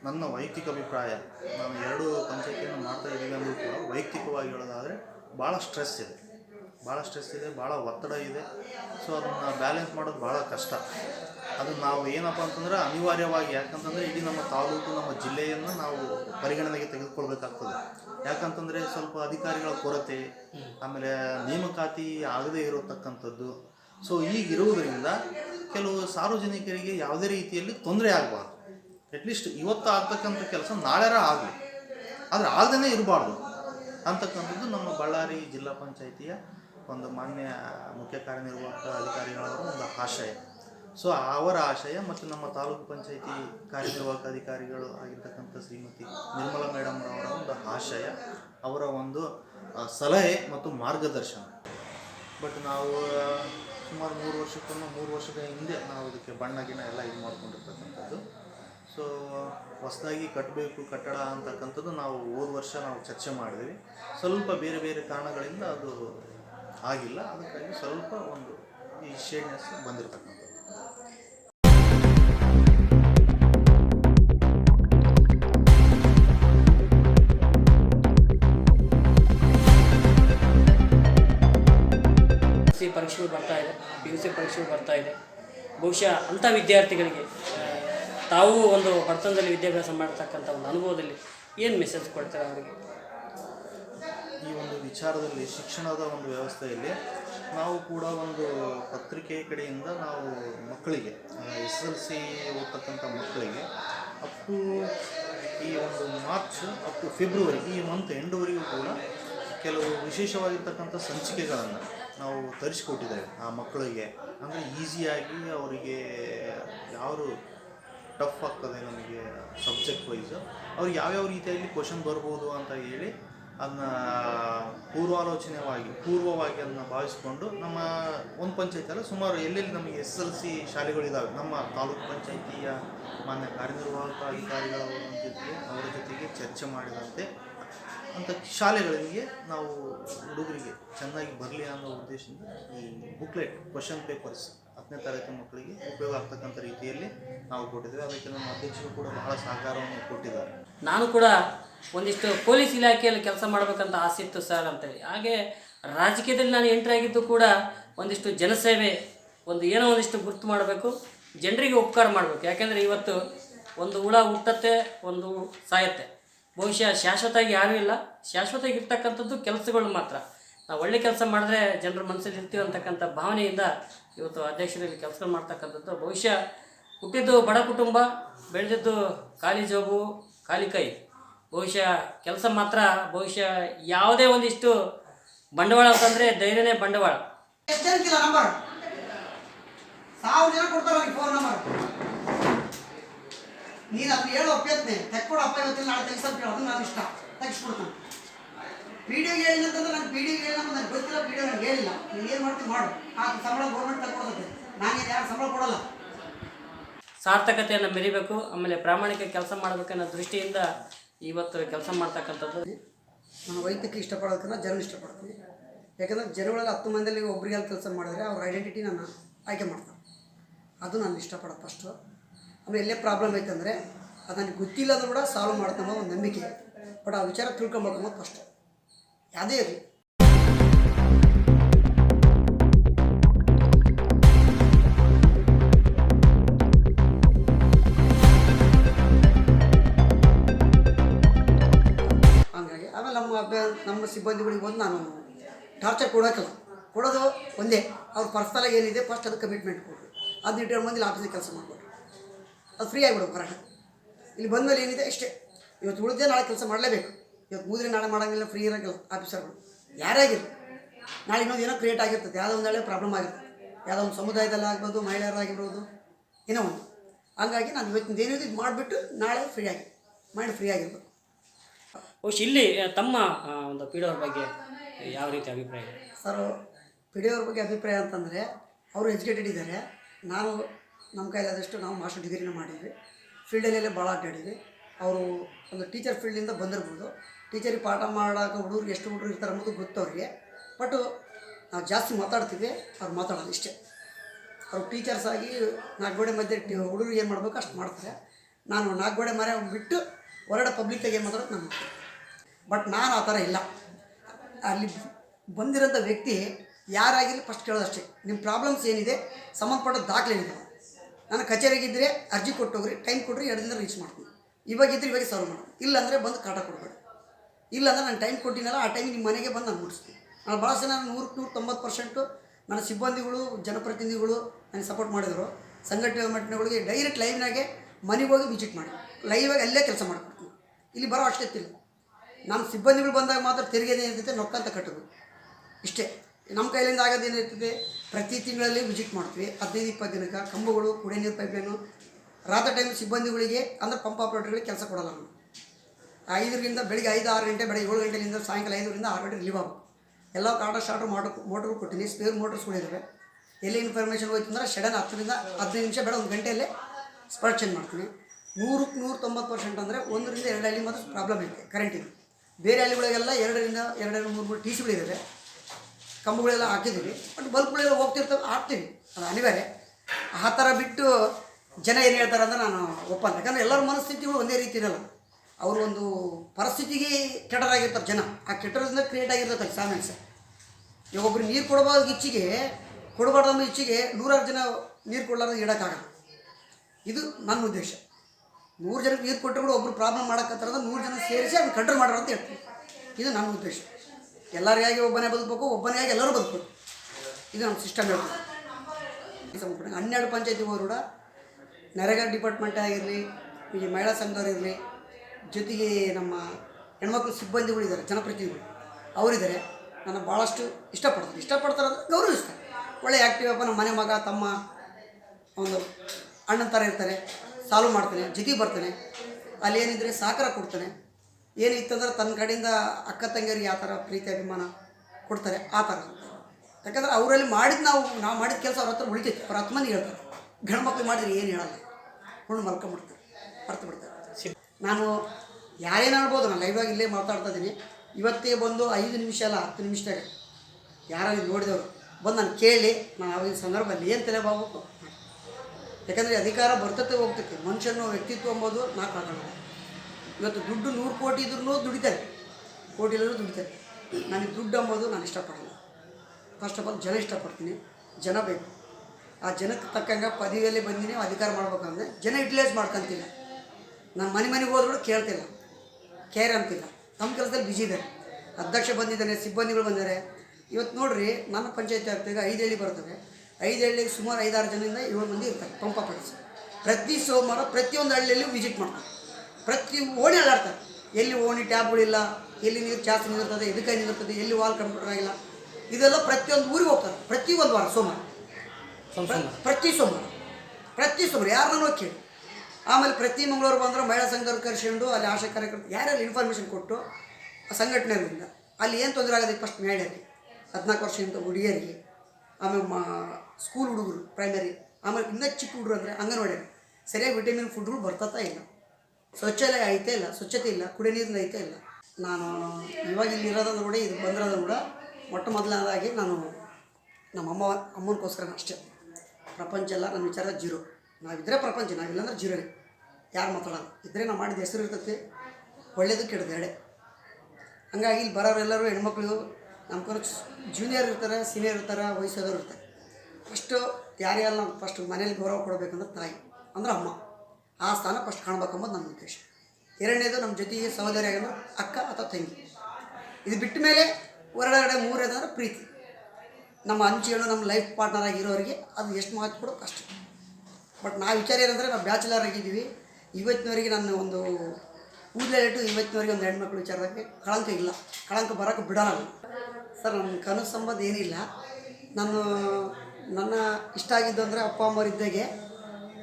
ನನ್ನ ವೈಯಕ್ತಿಕ ಅಭಿಪ್ರಾಯ, ನಾನು ಎರಡು ಪಂಚಾಯತಿಯನ್ನು ಮಾಡ್ತಾ ಇದ್ದೀನಿ ಅಂದರೂ ಕೂಡ ವೈಯಕ್ತಿಕವಾಗಿ ಹೇಳೋದಾದರೆ ಭಾಳ ಸ್ಟ್ರೆಸ್ ಇದೆ. ಭಾಳ ಸ್ಟ್ರೆಸ್ ಇದೆ, ಭಾಳ ಒತ್ತಡ ಇದೆ. ಸೊ ಅದನ್ನು ಬ್ಯಾಲೆನ್ಸ್ ಮಾಡೋದು ಭಾಳ ಕಷ್ಟ. ಅದು ನಾವು ಏನಪ್ಪ ಅಂತಂದ್ರೆ ಅನಿವಾರ್ಯವಾಗಿ, ಯಾಕಂತಂದರೆ ಇಡೀ ನಮ್ಮ ತಾಲೂಕು, ನಮ್ಮ ಜಿಲ್ಲೆಯನ್ನು ನಾವು ಪರಿಗಣನೆಗೆ ತೆಗೆದುಕೊಳ್ಬೇಕಾಗ್ತದೆ. ಯಾಕಂತಂದರೆ ಸ್ವಲ್ಪ ಅಧಿಕಾರಿಗಳ ಕೊರತೆ, ಆಮೇಲೆ ನೇಮಕಾತಿ ಆಗದೇ ಇರತಕ್ಕಂಥದ್ದು. ಸೊ ಈಗಿರುವುದರಿಂದ ಕೆಲವು ಸಾರ್ವಜನಿಕರಿಗೆ ಯಾವುದೇ ರೀತಿಯಲ್ಲಿ ತೊಂದರೆ ಆಗಬಾರ್ದು. ಅಟ್ಲೀಸ್ಟ್ ಇವತ್ತು ಆಗ್ತಕ್ಕಂಥ ಕೆಲಸ ನಾಳೆರ ಆಗಲಿ. ಆದರೆ ಆಗದೇ ಇರಬಾರ್ದು. ಅಂತಕ್ಕಂಥದ್ದು ನಮ್ಮ ಬಳ್ಳಾರಿ ಜಿಲ್ಲಾ ಪಂಚಾಯಿತಿಯ ಒಂದು ಮಾನ್ಯ ಮುಖ್ಯ ಕಾರ್ಯನಿರ್ವಾಹಕ ಅಧಿಕಾರಿಗಳವರ ಒಂದು ಆಶಯ. ಸೊ ಅವರ ಆಶಯ ಮತ್ತು ನಮ್ಮ ತಾಲೂಕು ಪಂಚಾಯಿತಿ ಕಾರ್ಯನಿರ್ವಾಹಕ ಅಧಿಕಾರಿಗಳು ಆಗಿರ್ತಕ್ಕಂಥ ಶ್ರೀಮತಿ ನಿರ್ಮಲಾ ಮೇಡಮ್ ಅವರ ಒಂದು ಆಶಯ, ಅವರ ಒಂದು ಸಲಹೆ ಮತ್ತು ಮಾರ್ಗದರ್ಶನ. ಬಟ್ ನಾವು ಸುಮಾರು ಮೂರು ವರ್ಷಕ್ಕೂ ಮೂರು ವರ್ಷದ ಹಿಂದೆ ನಾವು ಇದಕ್ಕೆ ಬಣ್ಣ ಗಿಣ ಎಲ್ಲ ಇದು ಮಾಡ್ಕೊಂಡಿರ್ತಕ್ಕಂಥದ್ದು. ಸೊ ಹೊಸದಾಗಿ ಕಟ್ಟಬೇಕು ಕಟ್ಟಡ ಅಂತಕ್ಕಂಥದ್ದು ನಾವು ಹೋದ ವರ್ಷ ನಾವು ಚರ್ಚೆ ಮಾಡಿದ್ವಿ. ಸ್ವಲ್ಪ ಬೇರೆ ಬೇರೆ ಕಾರಣಗಳಿಂದ ಅದು ಆಗಿಲ್ಲ. ಅದಕ್ಕಾಗಿ ಸ್ವಲ್ಪ ಒಂದು ಈ ಶೇಡ್ನೆಸ್ ಬಂದಿರತಕ್ಕಂಥದ್ದು. ಪರೀಕ್ಷೆಗಳು ಬರ್ತಾ ಇದೆ. ಪಿ ಯು ಸಿ ಪರೀಕ್ಷೆಗಳು ಬರ್ತಾ ಇದೆ. ಬಹುಶಃ ಅಂಥ ವಿದ್ಯಾರ್ಥಿಗಳಿಗೆ ತಾವು ಒಂದು ಬಡತನದಲ್ಲಿ ವಿದ್ಯಾಭ್ಯಾಸ ಮಾಡ್ತಕ್ಕಂಥ ಒಂದು ಅನುಭವದಲ್ಲಿ ಏನು ಮೆಸೇಜ್ ಕೊಡ್ತಾರೆ ಅವರಿಗೆ? ಈ ಒಂದು ವಿಚಾರದಲ್ಲಿ ಶಿಕ್ಷಣದ ಒಂದು ವ್ಯವಸ್ಥೆಯಲ್ಲಿ ನಾವು ಕೂಡ ಒಂದು ಪತ್ರಿಕೆ ಕಡೆಯಿಂದ ನಾವು ಮಕ್ಕಳಿಗೆ ಎಸ್ ಎಲ್ ಸಿ ಓದ್ತಕ್ಕಂಥ ಮಕ್ಕಳಿಗೆ ಅಪ್ ಟು ಈ ಒಂದು ಮಾರ್ಚ್ ಅಪ್ ಟು ಫೆಬ್ರವರಿ ಈ ಮಂತ್ ಎಂಡ್ವರೆಗೂ ಕೂಡ ಕೆಲವು ವಿಶೇಷವಾಗಿರ್ತಕ್ಕಂಥ ಸಂಚಿಕೆಗಳನ್ನು ನಾವು ತರಿಸಿಕೊಟ್ಟಿದ್ದೇವೆ ಆ ಮಕ್ಕಳಿಗೆ. ಅಂದರೆ ಈಸಿಯಾಗಿ ಅವರಿಗೆ ಯಾರು ಟಫ್ ಆಗ್ತದೆ ನಮಗೆ ಸಬ್ಜೆಕ್ಟ್ ವೈಸು ಅವ್ರು ಯಾವ್ಯಾವ ರೀತಿಯಲ್ಲಿ ಕ್ವಶನ್ ಬರ್ಬೋದು ಅಂತ ಹೇಳಿ ಅದನ್ನ ಪೂರ್ವಾಲೋಚನೆವಾಗಿ, ಪೂರ್ವವಾಗಿ ಅದನ್ನ ಭಾವಿಸ್ಕೊಂಡು ನಮ್ಮ ಒಂದು ಪಂಚಾಯತಲ್ಲ ಸುಮಾರು ಎಲ್ಲೆಲ್ಲಿ ನಮಗೆ ಎಸ್ ಎಲ್ ಸಿ ಶಾಲೆಗಳಿದ್ದಾವೆ ನಮ್ಮ ತಾಲೂಕು ಪಂಚಾಯಿತಿಯ ಮಾನ್ಯ ಕಾರ್ಯನಿರ್ವಾಹಕ ಅಧಿಕಾರಿಗಳವರ ಜೊತೆಗೆ, ಅವರ ಜೊತೆಗೆ ಚರ್ಚೆ ಮಾಡಿದಂತೆ ಅಂಥ ಶಾಲೆಗಳಿಗೆ ನಾವು ಹುಡುಗರಿಗೆ ಚೆನ್ನಾಗಿ ಬರಲಿ ಅನ್ನೋ ಉದ್ದೇಶದಿಂದ ಈ ಬುಕ್ಲೆಟ್ ಕ್ವಶನ್ ಪೇಪರ್ಸ್ ಹತ್ತನೇ ತರಗತಿ ಮಕ್ಕಳಿಗೆ ಉಪಯೋಗ ಆಗ್ತಕ್ಕಂಥ ರೀತಿಯಲ್ಲಿ ನಾವು ಕೊಟ್ಟಿದ್ದೇವೆ. ಅದಕ್ಕೆ ನಮ್ಮ ಅಧ್ಯಕ್ಷರು ಕೂಡ ಬಹಳ ಸಹಕಾರವನ್ನು ಕೊಟ್ಟಿದ್ದಾರೆ. ನಾನು ಕೂಡ ಒಂದಿಷ್ಟು ಪೊಲೀಸ್ ಇಲಾಖೆಯಲ್ಲಿ ಕೆಲಸ ಮಾಡಬೇಕಂತ ಆಸೆ ಇತ್ತು ಸರ್ ಅಂತೇಳಿ. ಹಾಗೆ ರಾಜಕೀಯದಲ್ಲಿ ನಾನು ಎಂಟ್ರಿ ಆಗಿದ್ದು ಕೂಡ ಒಂದಿಷ್ಟು ಜನಸೇವೆ, ಒಂದು ಏನೋ ಒಂದಿಷ್ಟು ಗುರುತು ಮಾಡಬೇಕು, ಜನರಿಗೆ ಉಪಕಾರ ಮಾಡಬೇಕು. ಯಾಕೆಂದರೆ ಇವತ್ತು ಒಂದು ಹುಳ ಹುಟ್ಟತ್ತೆ, ಒಂದು ಸಾಯತ್ತೆ. ಬಹುಶಃ ಶಾಶ್ವತವಾಗಿ ಯಾರೂ ಇಲ್ಲ. ಶಾಶ್ವತವಾಗಿ ಇರ್ತಕ್ಕಂಥದ್ದು ಕೆಲಸಗಳು ಮಾತ್ರ. ನಾವು ಒಳ್ಳೆ ಕೆಲಸ ಮಾಡಿದ್ರೆ ಜನರ ಮನಸ್ಸಲ್ಲಿ ಇರ್ತೀವಿ ಅಂತಕ್ಕಂಥ ಭಾವನೆಯಿಂದ ಇವತ್ತು ಅಧ್ಯಕ್ಷರಲ್ಲಿ ಕೆಲಸ ಮಾಡ್ತಕ್ಕಂಥದ್ದು. ಬಹುಶಃ ಹುಟ್ಟಿದ್ದು ಬಡ ಕುಟುಂಬ, ಬೆಳೆದಿದ್ದು ಖಾಲಿ ಜೋಬು, ಖಾಲಿ ಕೈ. ಬಹುಶಃ ಕೆಲಸ ಮಾತ್ರ ಬಹುಶಃ ಯಾವುದೇ ಒಂದಿಷ್ಟು ಬಂಡವಾಳ ಅಂತಂದರೆ ಧೈರ್ಯನೇ ಬಂಡವಾಳ. ಜನ ಫೋನ್ ನಂಬರ್ ನೀನು ಅದನ್ನ ಹೇಳೋ ಅಪ್ಯತ್ನೆ ತೆಕ್ಕೊಡಪ್ಪ ಇವತ್ತಿನ ನಾಳೆ ತೆಗ್ಸಂತ ನಾನು ಇಷ್ಟ ತೆಗಿಸ್ಕೊಡ್ತಾನೆ ಪಿ ಏನಂತಂದ್ರೆ ನನಗೆ ನಾನು ಪಿ ಹೇಳಿಲ್ಲ ನನಗೆ ಗೊತ್ತಿಲ್ಲ ಪಿ ಡಿ ನನಗೆ ಹೇಳಿಲ್ಲ. ನೀನು ಏನು ಮಾಡ್ತೀನಿ ಮಾಡು. ಆ ಸಂಬಳ ಗೌರ್ಮೆಂಟ್ ತಗೊಳ್ತದೆ. ನಾನೇನು ಯಾರು ಸಂಬಳ ಕೊಡಲ್ಲ. ಸಾರ್ಥಕತೆಯನ್ನು ಮೆರಿಬೇಕು ಆಮೇಲೆ ಪ್ರಾಮಾಣಿಕ ಕೆಲಸ ಮಾಡಬೇಕನ್ನೋ ದೃಷ್ಟಿಯಿಂದ ಇವತ್ತು ಕೆಲಸ ಮಾಡ್ತಕ್ಕಂಥದ್ದು. ನಾನು ವೈದ್ಯಕೀಯ ಇಷ್ಟಪಡೋದಕ್ಕಿಂತ ಜನರು ಇಷ್ಟಪಡ್ತೀನಿ. ಯಾಕಂದರೆ ಜನಗಳಲ್ಲಿ ಹತ್ತು ಮಂದಿಯಲ್ಲಿ ಒಬ್ಬರಿಗೆ ಕೆಲಸ ಮಾಡಿದ್ರೆ ಅವ್ರ ಐಡೆಂಟಿಟಿ ನಾನು ಆಯ್ಕೆ ಮಾಡ್ತಾರೆ. ಅದು ನಾನು ಇಷ್ಟಪಡೋದು ಫಸ್ಟು ಆಮೇಲೆ ಎಲ್ಲೇ ಪ್ರಾಬ್ಲಮ್ ಐತಂದರೆ ಅದು ನನಗೆ ಗೊತ್ತಿಲ್ಲ ಕೂಡ ಸಾಲ್ವ್ ಮಾಡ್ತಾನೋ ಒಂದು ನಂಬಿಕೆ. ಬಟ್ ಆ ವಿಚಾರ ತಿಳ್ಕೊಬೇಕು ಅನ್ನೋದು ಫಸ್ಟ್ ಯಾವುದೇ ಇರಲಿ ಹಂಗಾಗಿ ಆಮೇಲೆ ನಮ್ಮ ಅಭ್ಯ- ನಮ್ಮ ಸಿಬ್ಬಂದಿಗಳಿಗೆ ಬಂದು ನಾನು ಟಾರ್ಚರ್ ಕೊಡೋಕ್ಕಲ್ಲ ಕೊಡೋದು ಒಂದೇ. ಅವ್ರ ಪರ್ಸ್ನಲಾಗಿ ಏನಿದೆ ಫಸ್ಟ್ ಅದು ಕಮಿಟ್ಮೆಂಟ್ ಕೊಡ್ರಿ ಅದು ಬಂದು ಇಲ್ಲಿ ಆಫೀಸಿಗೆ ಕೆಲಸ ಮಾಡ್ಕೊಡ್ರಿ ಅದು ಫ್ರೀ ಆಗಿಬಿಡು ಹೊರಗ ಇಲ್ಲಿ ಬಂದಮೇಲೆ ಏನಿದೆ? ಇಷ್ಟೇ. ಇವತ್ತು ಉಳಿದೇ ನಾಳೆ ಕೆಲಸ ಮಾಡಲೇಬೇಕು. ಇವತ್ತು ಮೂದ್ರೆ ನಾಳೆ ಮಾಡೋಂಗಿಲ್ಲ ಫ್ರೀ ಇರೋಂಗಿಲ್ಲ ಆಫೀಸರ್ಗಳು ಯಾರೇ ಆಗಿರಲಿ. ನಾಳೆ ಇನ್ನೊಂದು ಏನೋ ಕ್ರಿಯೇಟ್ ಆಗಿರ್ತದೆ. ಯಾವುದೋ ಒಂದು ಪ್ರಾಬ್ಲಮ್ ಆಗಿರ್ತದೆ. ಯಾವುದೋ ಒಂದು ಸಮುದಾಯದಲ್ಲಿ ಆಗ್ಬೋದು ಮಹಿಳೆಯರಾಗಿರ್ಬೋದು ಏನೋ ಒಂದು. ಹಂಗಾಗಿ ನಾನು ಇವತ್ತಿನ ಏನಿದೆ ಇದು ಮಾಡಿಬಿಟ್ಟು ನಾಳೆ ಫ್ರೀ ಆಗಿ. ಮೈಂಡ್ ಫ್ರೀ ಆಗಿರ್ಬೇಕು. ಬಹುಶಃ ಇಲ್ಲಿ ತಮ್ಮ ಒಂದು ಪೀಡೋರ ಬಗ್ಗೆ ಯಾವ ರೀತಿ ಅಭಿಪ್ರಾಯ? ಸರ್ ಪಿಡಿಯೋರ ಬಗ್ಗೆ ಅಭಿಪ್ರಾಯ ಅಂತಂದರೆ ಅವರು ಎಜುಕೇಟೆಡ್ ಇದ್ದಾರೆ ನಾನು ನಮ್ಮ ಕೈಲಾದಷ್ಟು ನಾವು ಮಾಸ್ಟರ್ ಡಿಗ್ರಿನ ಮಾಡಿದ್ವಿ. ಫೀಲ್ಡಲ್ಲೆಲ್ಲ ಭಾಳ ಅಡ್ಡಾಡಿದ್ವಿ ಅವರು ಒಂದು ಟೀಚರ್ ಫೀಲ್ಡಿಂದ ಬಂದಿರ್ಬೋದು. ಟೀಚರಿಗೆ ಪಾಠ ಮಾಡೋಕೆ ಹುಡುಗರು ಎಷ್ಟು ಹುಡುಗರು ಇರ್ತಾರೆ ಅನ್ನೋದು ಗೊತ್ತು ಅವ್ರಿಗೆ ಬಟ್ ನಾವು ಜಾಸ್ತಿ ಮಾತಾಡ್ತೀವಿ, ಅವ್ರು ಮಾತಾಡೋದು ಇಷ್ಟೇ. ಅವ್ರು ಟೀಚರ್ಸ್ ಆಗಿ ನಾಲ್ಕು ಗೋಡೆ ಮಧ್ಯೆ ಹುಡುಗರು ಏನು ಮಾಡಬೇಕು ಅಷ್ಟು ಮಾಡ್ತಾರೆ. ನಾನು ನಾಲ್ಕು ಗೋಡೆ ಮರೆ ಬಿಟ್ಟು ಹೊರಗಡೆ ಪಬ್ಲಿಕ್ಕಾಗಿ ಏನು ಮಾತಾಡೋದು ನಾನು ಬಟ್ ನಾನು ಆ ಥರ ಇಲ್ಲ. ಅಲ್ಲಿ ಬಂದಿರೋಂಥ ವ್ಯಕ್ತಿ ಯಾರಾಗಿರಲಿ ಫಸ್ಟ್ ಕೇಳೋದಷ್ಟೇ ನಿಮ್ಮ ಪ್ರಾಬ್ಲಮ್ಸ್ ಏನಿದೆ, ಸಂಬಂಧಪಟ್ಟ ದಾಖಲೆ ಏನಿದೆ? ನಾನು ಕಚೇರಿಗಿದ್ದರೆ ಅರ್ಜಿ ಕೊಟ್ಟೋಗ್ರಿ ಟೈಮ್ ಕೊಡ್ರಿ, ಎರಡು ದಿನ ರೀಚ್ ಮಾಡ್ತೀನಿ. ಇವಾಗಿದ್ದರೆ ಇವಾಗ ಸಾಲ್ವ್ ಮಾಡೋದು. ಇಲ್ಲಾಂದರೆ ಬಂದು ಕಾಟ ಕೊಡಬೇಡ. ಇಲ್ಲಾಂದ್ರೆ ನಾನು ಟೈಮ್ ಕೊಟ್ಟಿನಲ್ಲ, ಆ ಟೈಮಿಗೆ ನಿಮ್ಮ ಮನೆಗೆ ಬಂದು ನಾನು ಮುಟ್ಟಿಸ್ತೀನಿ ನಾನು ಭಾಳ ಜನ ನೂರಕ್ಕೆ ನೂರು ತೊಂಬತ್ತು ಪರ್ಸೆಂಟು ನನ್ನ ಸಿಬ್ಬಂದಿಗಳು, ಜನಪ್ರತಿನಿಧಿಗಳು ನನಗೆ ಸಪೋರ್ಟ್ ಮಾಡಿದರು. ಸಂಘಟನೆ ಸಂಘಟನೆಗಳಿಗೆ ಡೈರೆಕ್ಟ್ ಲೈವ್ನಾಗೆ ಮನೆಗೆ ಹೋಗಿ ವಿಸಿಟ್ ಮಾಡಿ. ಲೈವಾಗಿ ಅಲ್ಲೇ ಕೆಲಸ ಮಾಡ್ಕೊಡ್ತೀನಿ. ಇಲ್ಲಿ ಬರೋ ಅಷ್ಟೇ ಇಲ್ಲ ನಮ್ಮ ಸಿಬ್ಬಂದಿಗಳು ಬಂದಾಗ ಮಾತ್ರ ತೆರಿಗೆ ಏನಿರ್ತೈತೆ ನೊಕ್ಕ ಅಂತ ಕಟ್ಟೋದು. ಇಷ್ಟೇ. ನಮ್ಮ ಕೈಲಿಂದ ಆಗೋದೇನಿರ್ತದೆ ಪ್ರತಿ ತಿಂಗಳಲ್ಲಿ ವಿಸಿಟ್ ಮಾಡ್ತೀವಿ. ಹದಿನೈದು, ಇಪ್ಪತ್ತು ದಿನಕ್ಕೆ ಕಂಬಗಳು, ಕುಡಿಯೋ ನೀರು ಪೈಪ್ಲೈನು ರಾತ್ರಿ ಟೈಮ್ ಸಿಬ್ಬಂದಿಗಳಿಗೆ ಅಂದರೆ ಪಂಪ್ ಆಪ್ರೇಟರ್ಗಳಿಗೆ ಕೆಲಸ ಕೊಡೋಲ್ಲ ನಾನು. ಐದರಿಂದ ಬೆಳಿಗ್ಗೆ ಐದು, ಆರು ಗಂಟೆ, ಬೆಳಗ್ಗೆ ಏಳು ಗಂಟೆಯಿಂದ ಸಾಯಂಕಾಲ ಐದರಿಂದ ಆರು ಗಂಟೆ ರಿಲೀವ್ ಆಗಬೇಕು ಎಲ್ಲ ಕಾರ್ಡ ಸ್ಟಾರ್ಟರ್ ಮಾಡೋ ಮೋಟ್ರು ಕೊಟ್ಟಿನಿ ಸ್ಪೇರ್ ಮೋಟರ್ಸ್ಗಳಿದ್ದಾವೆ ಎಲ್ಲಿ ಇನ್ಫಾರ್ಮೇಷನ್ ಹೋಯ್ತು ಅಂದ್ರೆ ಸಡನ್ ಹತ್ತರಿಂದ ಹದಿನೈದು ನಿಮಿಷ ಬೇಡ, ಒಂದು ಗಂಟೆಯಲ್ಲೇ ಸ್ಪಾಟ್ ಚೇಂಜ್ ಮಾಡ್ತೀನಿ. ನೂರಕ್ಕೆ ನೂರು ತೊಂಬತ್ತು ಪರ್ಸೆಂಟ್ ಅಂದರೆ ಒಂದರಿಂದ ಎರಡು ಹಳ್ಳಿ ಮಾತ್ರ ಪ್ರಾಬ್ಲಮ್ ಇದೆ ಕರೆಂಟಿಗೆ ಬೇರೆ ಹಳ್ಳಿಗಳಿಗೆಲ್ಲ ಎರಡರಿಂದ ಎರಡೆರಡು ಮೂರು ಮೂರು ಟಿ ಸಿಗಳಿದ್ದಾವೆ ಕಂಬಗಳೆಲ್ಲ ಹಾಕಿದ್ದೀವಿ ಬಟ್ ಬಲ್ಬ್ಗಳೆಲ್ಲ ಹೋಗ್ತಿರ್ತವೆ ಹಾಕ್ತೀವಿ ಅದು ಅನಿವಾರ್ಯ. ಆ ಥರ ಬಿಟ್ಟು ಜನ ಏನು ಹೇಳ್ತಾರೆ ಅಂದ್ರೆ ನಾನು ಒಪ್ಪಲ್ಲ. ಯಾಕಂದರೆ ಎಲ್ಲರ ಮನಸ್ಥಿತಿಗಳು ಒಂದೇ ರೀತಿ ಇರಲ್ಲ. ಅವರು ಒಂದು ಪರಿಸ್ಥಿತಿಗೆ ಕೆಟ್ಟರಾಗಿರ್ತಾರೆ ಜನ. ಆ ಕೆಟ್ಟರದಿಂದ ಕ್ರಿಯೇಟ್ ಆಗಿರ್ತದೆ ಸಾಮೆನ್ಸ್ ಈಗ ಒಬ್ರು ನೀರು ಕೊಡಬಾರ್ದು ಇಚ್ಛೆಗೆ ಕೊಡಬಾರ್ದು ಇಚ್ಛೆಗೆ ನೂರಾರು ಜನ ನೀರು ಕೊಡಲಾರ್ದು ಇಡೋಕ್ಕಾಗಲ್ಲ. ಇದು ನನ್ನ ಉದ್ದೇಶ. ನೂರು ಜನಕ್ಕೆ ನೀರು ಕೊಟ್ಟರು ಕೂಡ ಒಬ್ರು ಪ್ರಾಬ್ಲಮ್ ಮಾಡೋಕ್ಕತ್ತಾರ ನೂರು ಜನ ಸೇರಿಸಿ ಅದನ್ನು ಕಂಟ್ರೋಲ್ ಮಾಡೋರು ಅಂತ ಹೇಳ್ತೀನಿ. ಇದು ನನ್ನ ಉದ್ದೇಶ. ಎಲ್ಲರಿಗಾಗಿ ಒಬ್ಬನೇ ಬದುಕಬೇಕು, ಒಬ್ಬನೇ ಆಗಿ ಎಲ್ಲರೂ ಬದುಕಬೇಕು. ಇದು ನಮ್ಮ ಸಿಸ್ಟಮ್ ಹೇಳ್ತೀನಿ. ಹನ್ನೆರಡು ಪಂಚಾಯತಿ ಹೋದ್ರು ಕೂಡ, ನರೇಗಾ ಡಿಪಾರ್ಟ್ಮೆಂಟ್ ಆಗಿರಲಿ, ಈ ಮಹಿಳಾ ಸಂಘದವ್ರು ಇರಲಿ ಜೊತೆಗೆ ನಮ್ಮ ಹೆಣ್ಮಕ್ಳು ಸಿಬ್ಬಂದಿಗಳು ಇದ್ದಾರೆ, ಜನಪ್ರತಿನಿಧಿಗಳು. ಅವರಿದ್ದಾರೆ. ನಾನು ಭಾಳಷ್ಟು ಇಷ್ಟಪಡ್ತಾರೆ ಇಷ್ಟಪಡ್ತಾರೆ ಅಂದರೆ ಗೌರವಿಸ್ತಾರೆ. ಒಳ್ಳೆ ಆ್ಯಕ್ಟಿವ್ ಅಪ್ಪ ನಮ್ಮ ಮನೆ ಮಗ, ತಮ್ಮ ಒಂದು ಅಣ್ಣನ ಥರ ಇರ್ತಾರೆ. ಸಾಲ್ವ್ ಮಾಡ್ತಾನೆ, ಜೊತೆಗೆ ಬರ್ತಾನೆ. ಅಲ್ಲಿ ಏನಿದ್ರೆ ಸಹಕಾರ ಕೊಡ್ತಾನೆ. ಏನಿತ್ತಂದ್ರೆ ತನ್ನ ಕಡೆಯಿಂದ ಅಕ್ಕ ತಂಗಿಯರಿಗೆ ಯಾವ ಥರ ಪ್ರೀತಿ, ಅಭಿಮಾನ ಕೊಡ್ತಾರೆ. ಆ ಥರ ಯಾಕಂದ್ರೆ ಅವರಲ್ಲಿ ಮಾಡಿದ ನಾವು ನಾವು ಮಾಡಿದ ಕೆಲಸ ಅವ್ರ ಹತ್ರ ಉಳಿತೈತೆ. ಅವ್ರ ಹತ್ತು ಮಂದಿ ಹೇಳ್ತಾರೆ. ಗಂಡು ಮಕ್ಳು ಮಾಡಿದ್ರೆ ಏನು ಹೇಳಲ್ಲ. ಹುಣ್ಣು ಮಲ್ಕೊಂಬಿಡ್ತಾರೆ. ಮರ್ತು ಬಿಡ್ತಾರೆ. ನಾನು ಯಾರೇನು ಆಡ್ಬೋದು ನಾನು ಲೈವಾಗಿ ಇಲ್ಲೇ ಮಾತಾಡ್ತಾ ಇದ್ದೀನಿ. ಇವತ್ತೇ ಬಂದು ಐದು ನಿಮಿಷ ಅಲ್ಲ, ಹತ್ತು ನಿಮಿಷದಾಗ ಯಾರಾದ್ರೂ ನೋಡಿದವರು ಬಂದು ನಾನು ಕೇಳಿ, ನಾನು ಆವಾಗಿನ ಸಂದರ್ಭದಲ್ಲಿ ಏನು ತಲೆ ಬಾಗಬೇಕು ಯಾಕಂದರೆ ಅಧಿಕಾರ ಬರ್ತತೆ ಹೋಗ್ತೈತೆ. ಮನುಷ್ಯನ ವ್ಯಕ್ತಿತ್ವ ಅಂಬೋದು, ನಾಲ್ಕು ಕಾಣಲ್ಲ ಇವತ್ತು ದುಡ್ಡು ನೂರು ಕೋಟಿ ಇದ್ರೂ ದುಡಿತಾರೆ. ಕೋಟಿ ಇಲ್ಲರೂ ದುಡಿತಾರೆ. ನನಗೆ ದುಡ್ಡು ಅಂಬೋದು, ನಾನು ಇಷ್ಟಪಡಲ್ಲ. ಫಸ್ಟ್ ಆಫ್ ಆಲ್ ಜನ ಇಷ್ಟಪಡ್ತೀನಿ. ಜನ ಬೇಕು. ಆ ಜನಕ್ಕೆ ತಕ್ಕಂಗೆ ಪದವಿಯಲ್ಲಿ ಬಂದಿನಿ, ಅಧಿಕಾರ ಮಾಡ್ಬೇಕಂದ್ರೆ ಜನ ಯುಟಿಲೈಸ್ ಮಾಡ್ಕೊಂತಿಲ್ಲ. ನಾನು ಮನೆ ಮನೆಗೆ ಹೋದ್ರು ಕೇಳ್ತಿಲ್ಲ ಕೇರ್ ಅಂತಿಲ್ಲ. ತಮ್ಮ ಕೆಲಸದಲ್ಲಿ ಬಿಜಿ ಇದ್ದಾರೆ. ಅಧ್ಯಕ್ಷ ಬಂದಿದ್ದಾನೆ ಸಿಬ್ಬಂದಿಗಳು ಬಂದಿದ್ದಾರೆ. ಇವತ್ತು ನೋಡ್ರಿ ನನ್ನ ಪಂಚಾಯತಿ ಆಗ್ತಾಗ ಐದು ಹಳ್ಳಿ ಬರ್ತವೆ. ಐದು ಹಳ್ಳಿಗೆ ಸುಮಾರು ಐದಾರು ಜನದಿಂದ ಏಳು ಮಂದಿ ಇರ್ತಾರೆ ಪಂಪ ಪಡಿಸಿ. ಪ್ರತಿ ಸೋಮವಾರ ಪ್ರತಿಯೊಂದು ಹಳ್ಳಿಯಲ್ಲಿ ವಿಸಿಟ್ ಮಾಡ್ತಾರೆ. ಪ್ರತಿ ಓಣಿ ಅಲ್ಲಾಡ್ತಾರೆ. ಎಲ್ಲಿ ಓಣಿ ಟ್ಯಾಬ್ಗಳಿಲ್ಲ ಎಲ್ಲಿ ನೀರು ಜಾಸ್ತಿ ನಿಂದಿರ್ತದೆ ಎದಕ್ಕೆ ನಿಂದಿರ್ತದೆ ಎಲ್ಲಿ ವಾಲ್ ಕಂಪ್ಯೂಟರ್ ಆಗಿಲ್ಲ. ಇದೆಲ್ಲ ಪ್ರತಿಯೊಂದು ಊರಿಗೆ ಹೋಗ್ತಾರೆ ಪ್ರತಿ ಒಂದು ವಾರ ಸೋಮವಾರ. ಪ್ರ- ಪ್ರತಿ ಸೋಮವಾರ. ಪ್ರತಿ ಸೋಮವಾರ. ಯಾರನ್ನೋ ಕೇಳಿ. ಆಮೇಲೆ ಪ್ರತಿ ಮಂಗಳವಾರ ಬಂದ್ರೆ ಮಹಿಳಾ ಸಂಘದವ್ರು ಕರ್ಸ್ಕೊಂಡು ಅಲ್ಲಿ ಆಶಾ ಕಾರ್ಯಕರ್ತರು ಯಾರ್ಯಾರು ಇನ್ಫಾರ್ಮೇಷನ್ ಕೊಟ್ಟು ಆ ಸಂಘಟನೆಗಳಿಂದ, ಅಲ್ಲಿ ಏನು ತೊಂದರೆ ಆಗೋದಕ್ಕೆ ಫಸ್ಟ್ ಮಹಿಳೆಯರಿಗೆ, ಹದಿನಾಲ್ಕು ವರ್ಷದಿಂದ ಹುಡುಗಿಯರಿಗೆ, ಆಮೇಲೆ ಮಾ ಸ್ಕೂಲ್ ಹುಡುಗರು ಪ್ರೈಮರಿ ಆಮೇಲೆ ಇನ್ನೂ ಚಿಕ್ಕ ಹುಡುಗರು ಅಂದರೆ ಅಂಗನವಾಡಿಯಲ್ಲಿ. ಸರಿಯಾಗಿ ವಿಟಮಿನ್ ಫುಡ್ಗಳು ಬರ್ತಾ ಇಲ್ಲ. ಶೌಚಾಲಯ ಐತೆ ಇಲ್ಲ, ಸ್ವಚ್ಛತೆ ಇಲ್ಲ, ಕುಡಿಯೋ ನೀರಿನ ಐತೆ ಇಲ್ಲ. ನಾನು ಇವಾಗ ಇಲ್ಲಿ ಇರೋದಂದ್ರೆ ಕೂಡ ಇದು ಬಂದಿರೋದು ಕೂಡ ಮೊಟ್ಟ ಮೊದಲನೇದಾಗಿ ನಾನು ನಮ್ಮ ಅಮ್ಮ ಅಮ್ಮನಿಗೋಸ್ಕರ ಅಷ್ಟೇ. ಪ್ರಪಂಚ ಎಲ್ಲ ನನ್ನ ವಿಚಾರ ಜೀರೋ. ನಾವಿದ್ರೆ ಪ್ರಪಂಚ, ನಾವಿಲ್ಲಾಂದ್ರೆ ಜೀರೋನೇ ಯಾರು ಮಾತಾಡೋದು ಇದ್ರೆ ನಾವು ಮಾಡಿದ ಹೆಸರು ಇರ್ತೈತಿ. ಒಳ್ಳೇದು ಕೆಡದು ಎರಡೇ. ಹಂಗಾಗಿ ಇಲ್ಲಿ ಬರೋರೆಲ್ಲರೂ ಹೆಣ್ಮಕ್ಳು ನಮ್ಮ ಕಡೆ ಜೂನಿಯರ್ ಇರ್ತಾರೆ ಸೀನಿಯರ್ ಇರ್ತಾರೆ, ವಯಸ್ಸಾದವ್ರು ಇರ್ತಾರೆ. ಫಸ್ಟು ಯಾರ್ಯಾರು ನಾವು ಫಸ್ಟ್ ಮನೇಲಿ ಗೌರವ ಕೊಡಬೇಕಂದ್ರೆ ತಾಯಿ, ಅಂದ್ರೆ ಅಮ್ಮ. ಆ ಸ್ಥಾನ ಫಸ್ಟ್ ಕಾಣ್ಬೇಕಂಬುದು ನಮ್ಮ ಉದ್ದೇಶ. ಎರಡನೇದು ನಮ್ಮ ಜೊತೆಗೆ ಸಹೋದರಿ ಆಗಿದ್ರೆ ಅಕ್ಕ ಅಥವಾ ತಂಗಿ. ಇದು ಬಿಟ್ಟ ಮೇಲೆ ಹೊರಗಡೆ ಮೂರನೇದಂದ್ರೆ ಪ್ರೀತಿ. ನಮ್ಮ ಹಂಚಿಗಳು ನಮ್ಮ ಲೈಫ್ ಪಾರ್ಟ್ನರ್ ಆಗಿರೋರಿಗೆ ಅದು ಎಷ್ಟು ಮಾತು ಕೊಡೋ ಅಷ್ಟೇ ಬಟ್ ನಾ ವಿಚಾರ ಏನಂದರೆ ನಾವು ಬ್ಯಾಚುಲರ್ ಆಗಿದ್ದೀವಿ. ಇವತ್ತಿನವರೆಗೆ ನನ್ನ ಒಂದು ಕೂದಲಿಟ್ಟು ಇವತ್ತಿನವರೆಗೆ ಒಂದು ಹೆಣ್ಮಕ್ಳು ವಿಚಾರದಾಗ ಕಳಂಕ ಇಲ್ಲ. ಕಳಂಕ ಬರೋಕ್ಕೆ ಬಿಡೋಲ್ಲ. ಸರ್ ನನ್ನ ಕನಸು ಸಂಬಂಧ ಏನಿಲ್ಲ. ನಾನು ನನ್ನ ಇಷ್ಟ ಆಗಿದ್ದು ಅಂದರೆ ಅಪ್ಪ ಅಮ್ಮರಿದ್ದಾಗೆ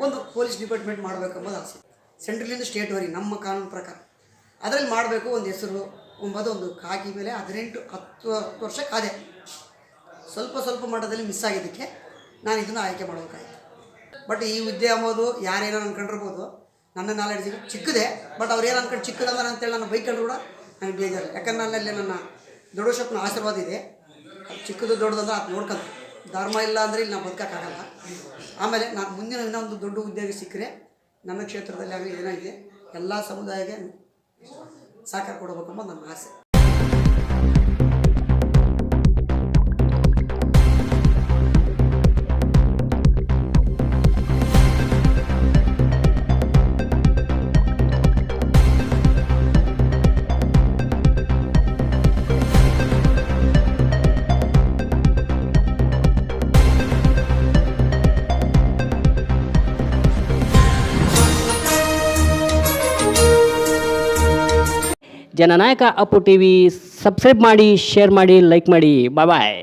ಒಂದು ಪೊಲೀಸ್ ಡಿಪಾರ್ಟ್ಮೆಂಟ್ ಮಾಡಬೇಕಂಬುದು ಆಸೆ. ಸೆಂಟ್ರಲಿಂದ ಸ್ಟೇಟ್ವರೆಗೆ, ನಮ್ಮ ಕಾನೂನು ಪ್ರಕಾರ. ಅದರಲ್ಲಿ ಮಾಡಬೇಕು ಒಂದು ಹೆಸರು, ಒಂಬದು ಒಂದು ಕಾಗಿ ಮೇಲೆ ಹದಿನೆಂಟು, ಹತ್ತು ಹತ್ತು ವರ್ಷ ಕಾದೆ ಸ್ವಲ್ಪ ಸ್ವಲ್ಪ ಮಟ್ಟದಲ್ಲಿ ಮಿಸ್ ಆಗಿದ್ದಕ್ಕೆ ನಾನು ಇದನ್ನು ಆಯ್ಕೆ ಮಾಡಬೇಕಾಗಿತ್ತು ಬಟ್ ಈ ವಿದ್ಯೆ ಅಂಬೋದು ಯಾರೇನೋ ಅನ್ಕೊಂಡಿರ್ಬೋದು ನನ್ನ ನಾಲೆಡ್ಜ್ ಚಿಕ್ಕದೆ ಬಟ್ ಅವ್ರು ಏನು ಅನ್ಕೊಂಡು ಚಿಕ್ಕದಂದ್ರೆ ಅಂತೇಳಿ ನಾನು ಬೈಕಲ್ಲಿ ಕೂಡ ನನಗೆ ಬೇಜಾರು. ಯಾಕಂದ್ರೆ ನನ್ನಲ್ಲಿ ನನ್ನ ದೊಡ್ಡಶಪ್ಪನ ಆಶೀರ್ವಾದ ಇದೆ. ಚಿಕ್ಕದು ದೊಡ್ಡದಂದ್ರೆ ಅದು ನೋಡ್ಕೊಂಡು. ಧರ್ಮ ಇಲ್ಲ ಅಂದರೆ ಇಲ್ಲಿ ನಾವು ಬದುಕೋಕ್ಕಾಗಲ್ಲ. ಆಮೇಲೆ ನಾನು ಮುಂದಿನ ಇನ್ನೊಂದು ದೊಡ್ಡ ಉದ್ಯೋಗ ಸಿಕ್ಕರೆ ನನ್ನ ಕ್ಷೇತ್ರದಲ್ಲಿ ಆಗಲಿ ಏನಾಗಿದೆ, ಎಲ್ಲ ಸಮುದಾಯಕ್ಕೆ ಸಹಕಾರ ಕೊಡಬೇಕಂಬ ನನ್ನ ಆಸೆ. ಜನನಾಯಕ ಅಪ್ಪು ಟಿ ವಿ ಸಬ್ಸ್ಕ್ರೈಬ್ ಮಾಡಿ ಶೇರ್ ಮಾಡಿ ಲೈಕ್ ಮಾಡಿ. Bye bye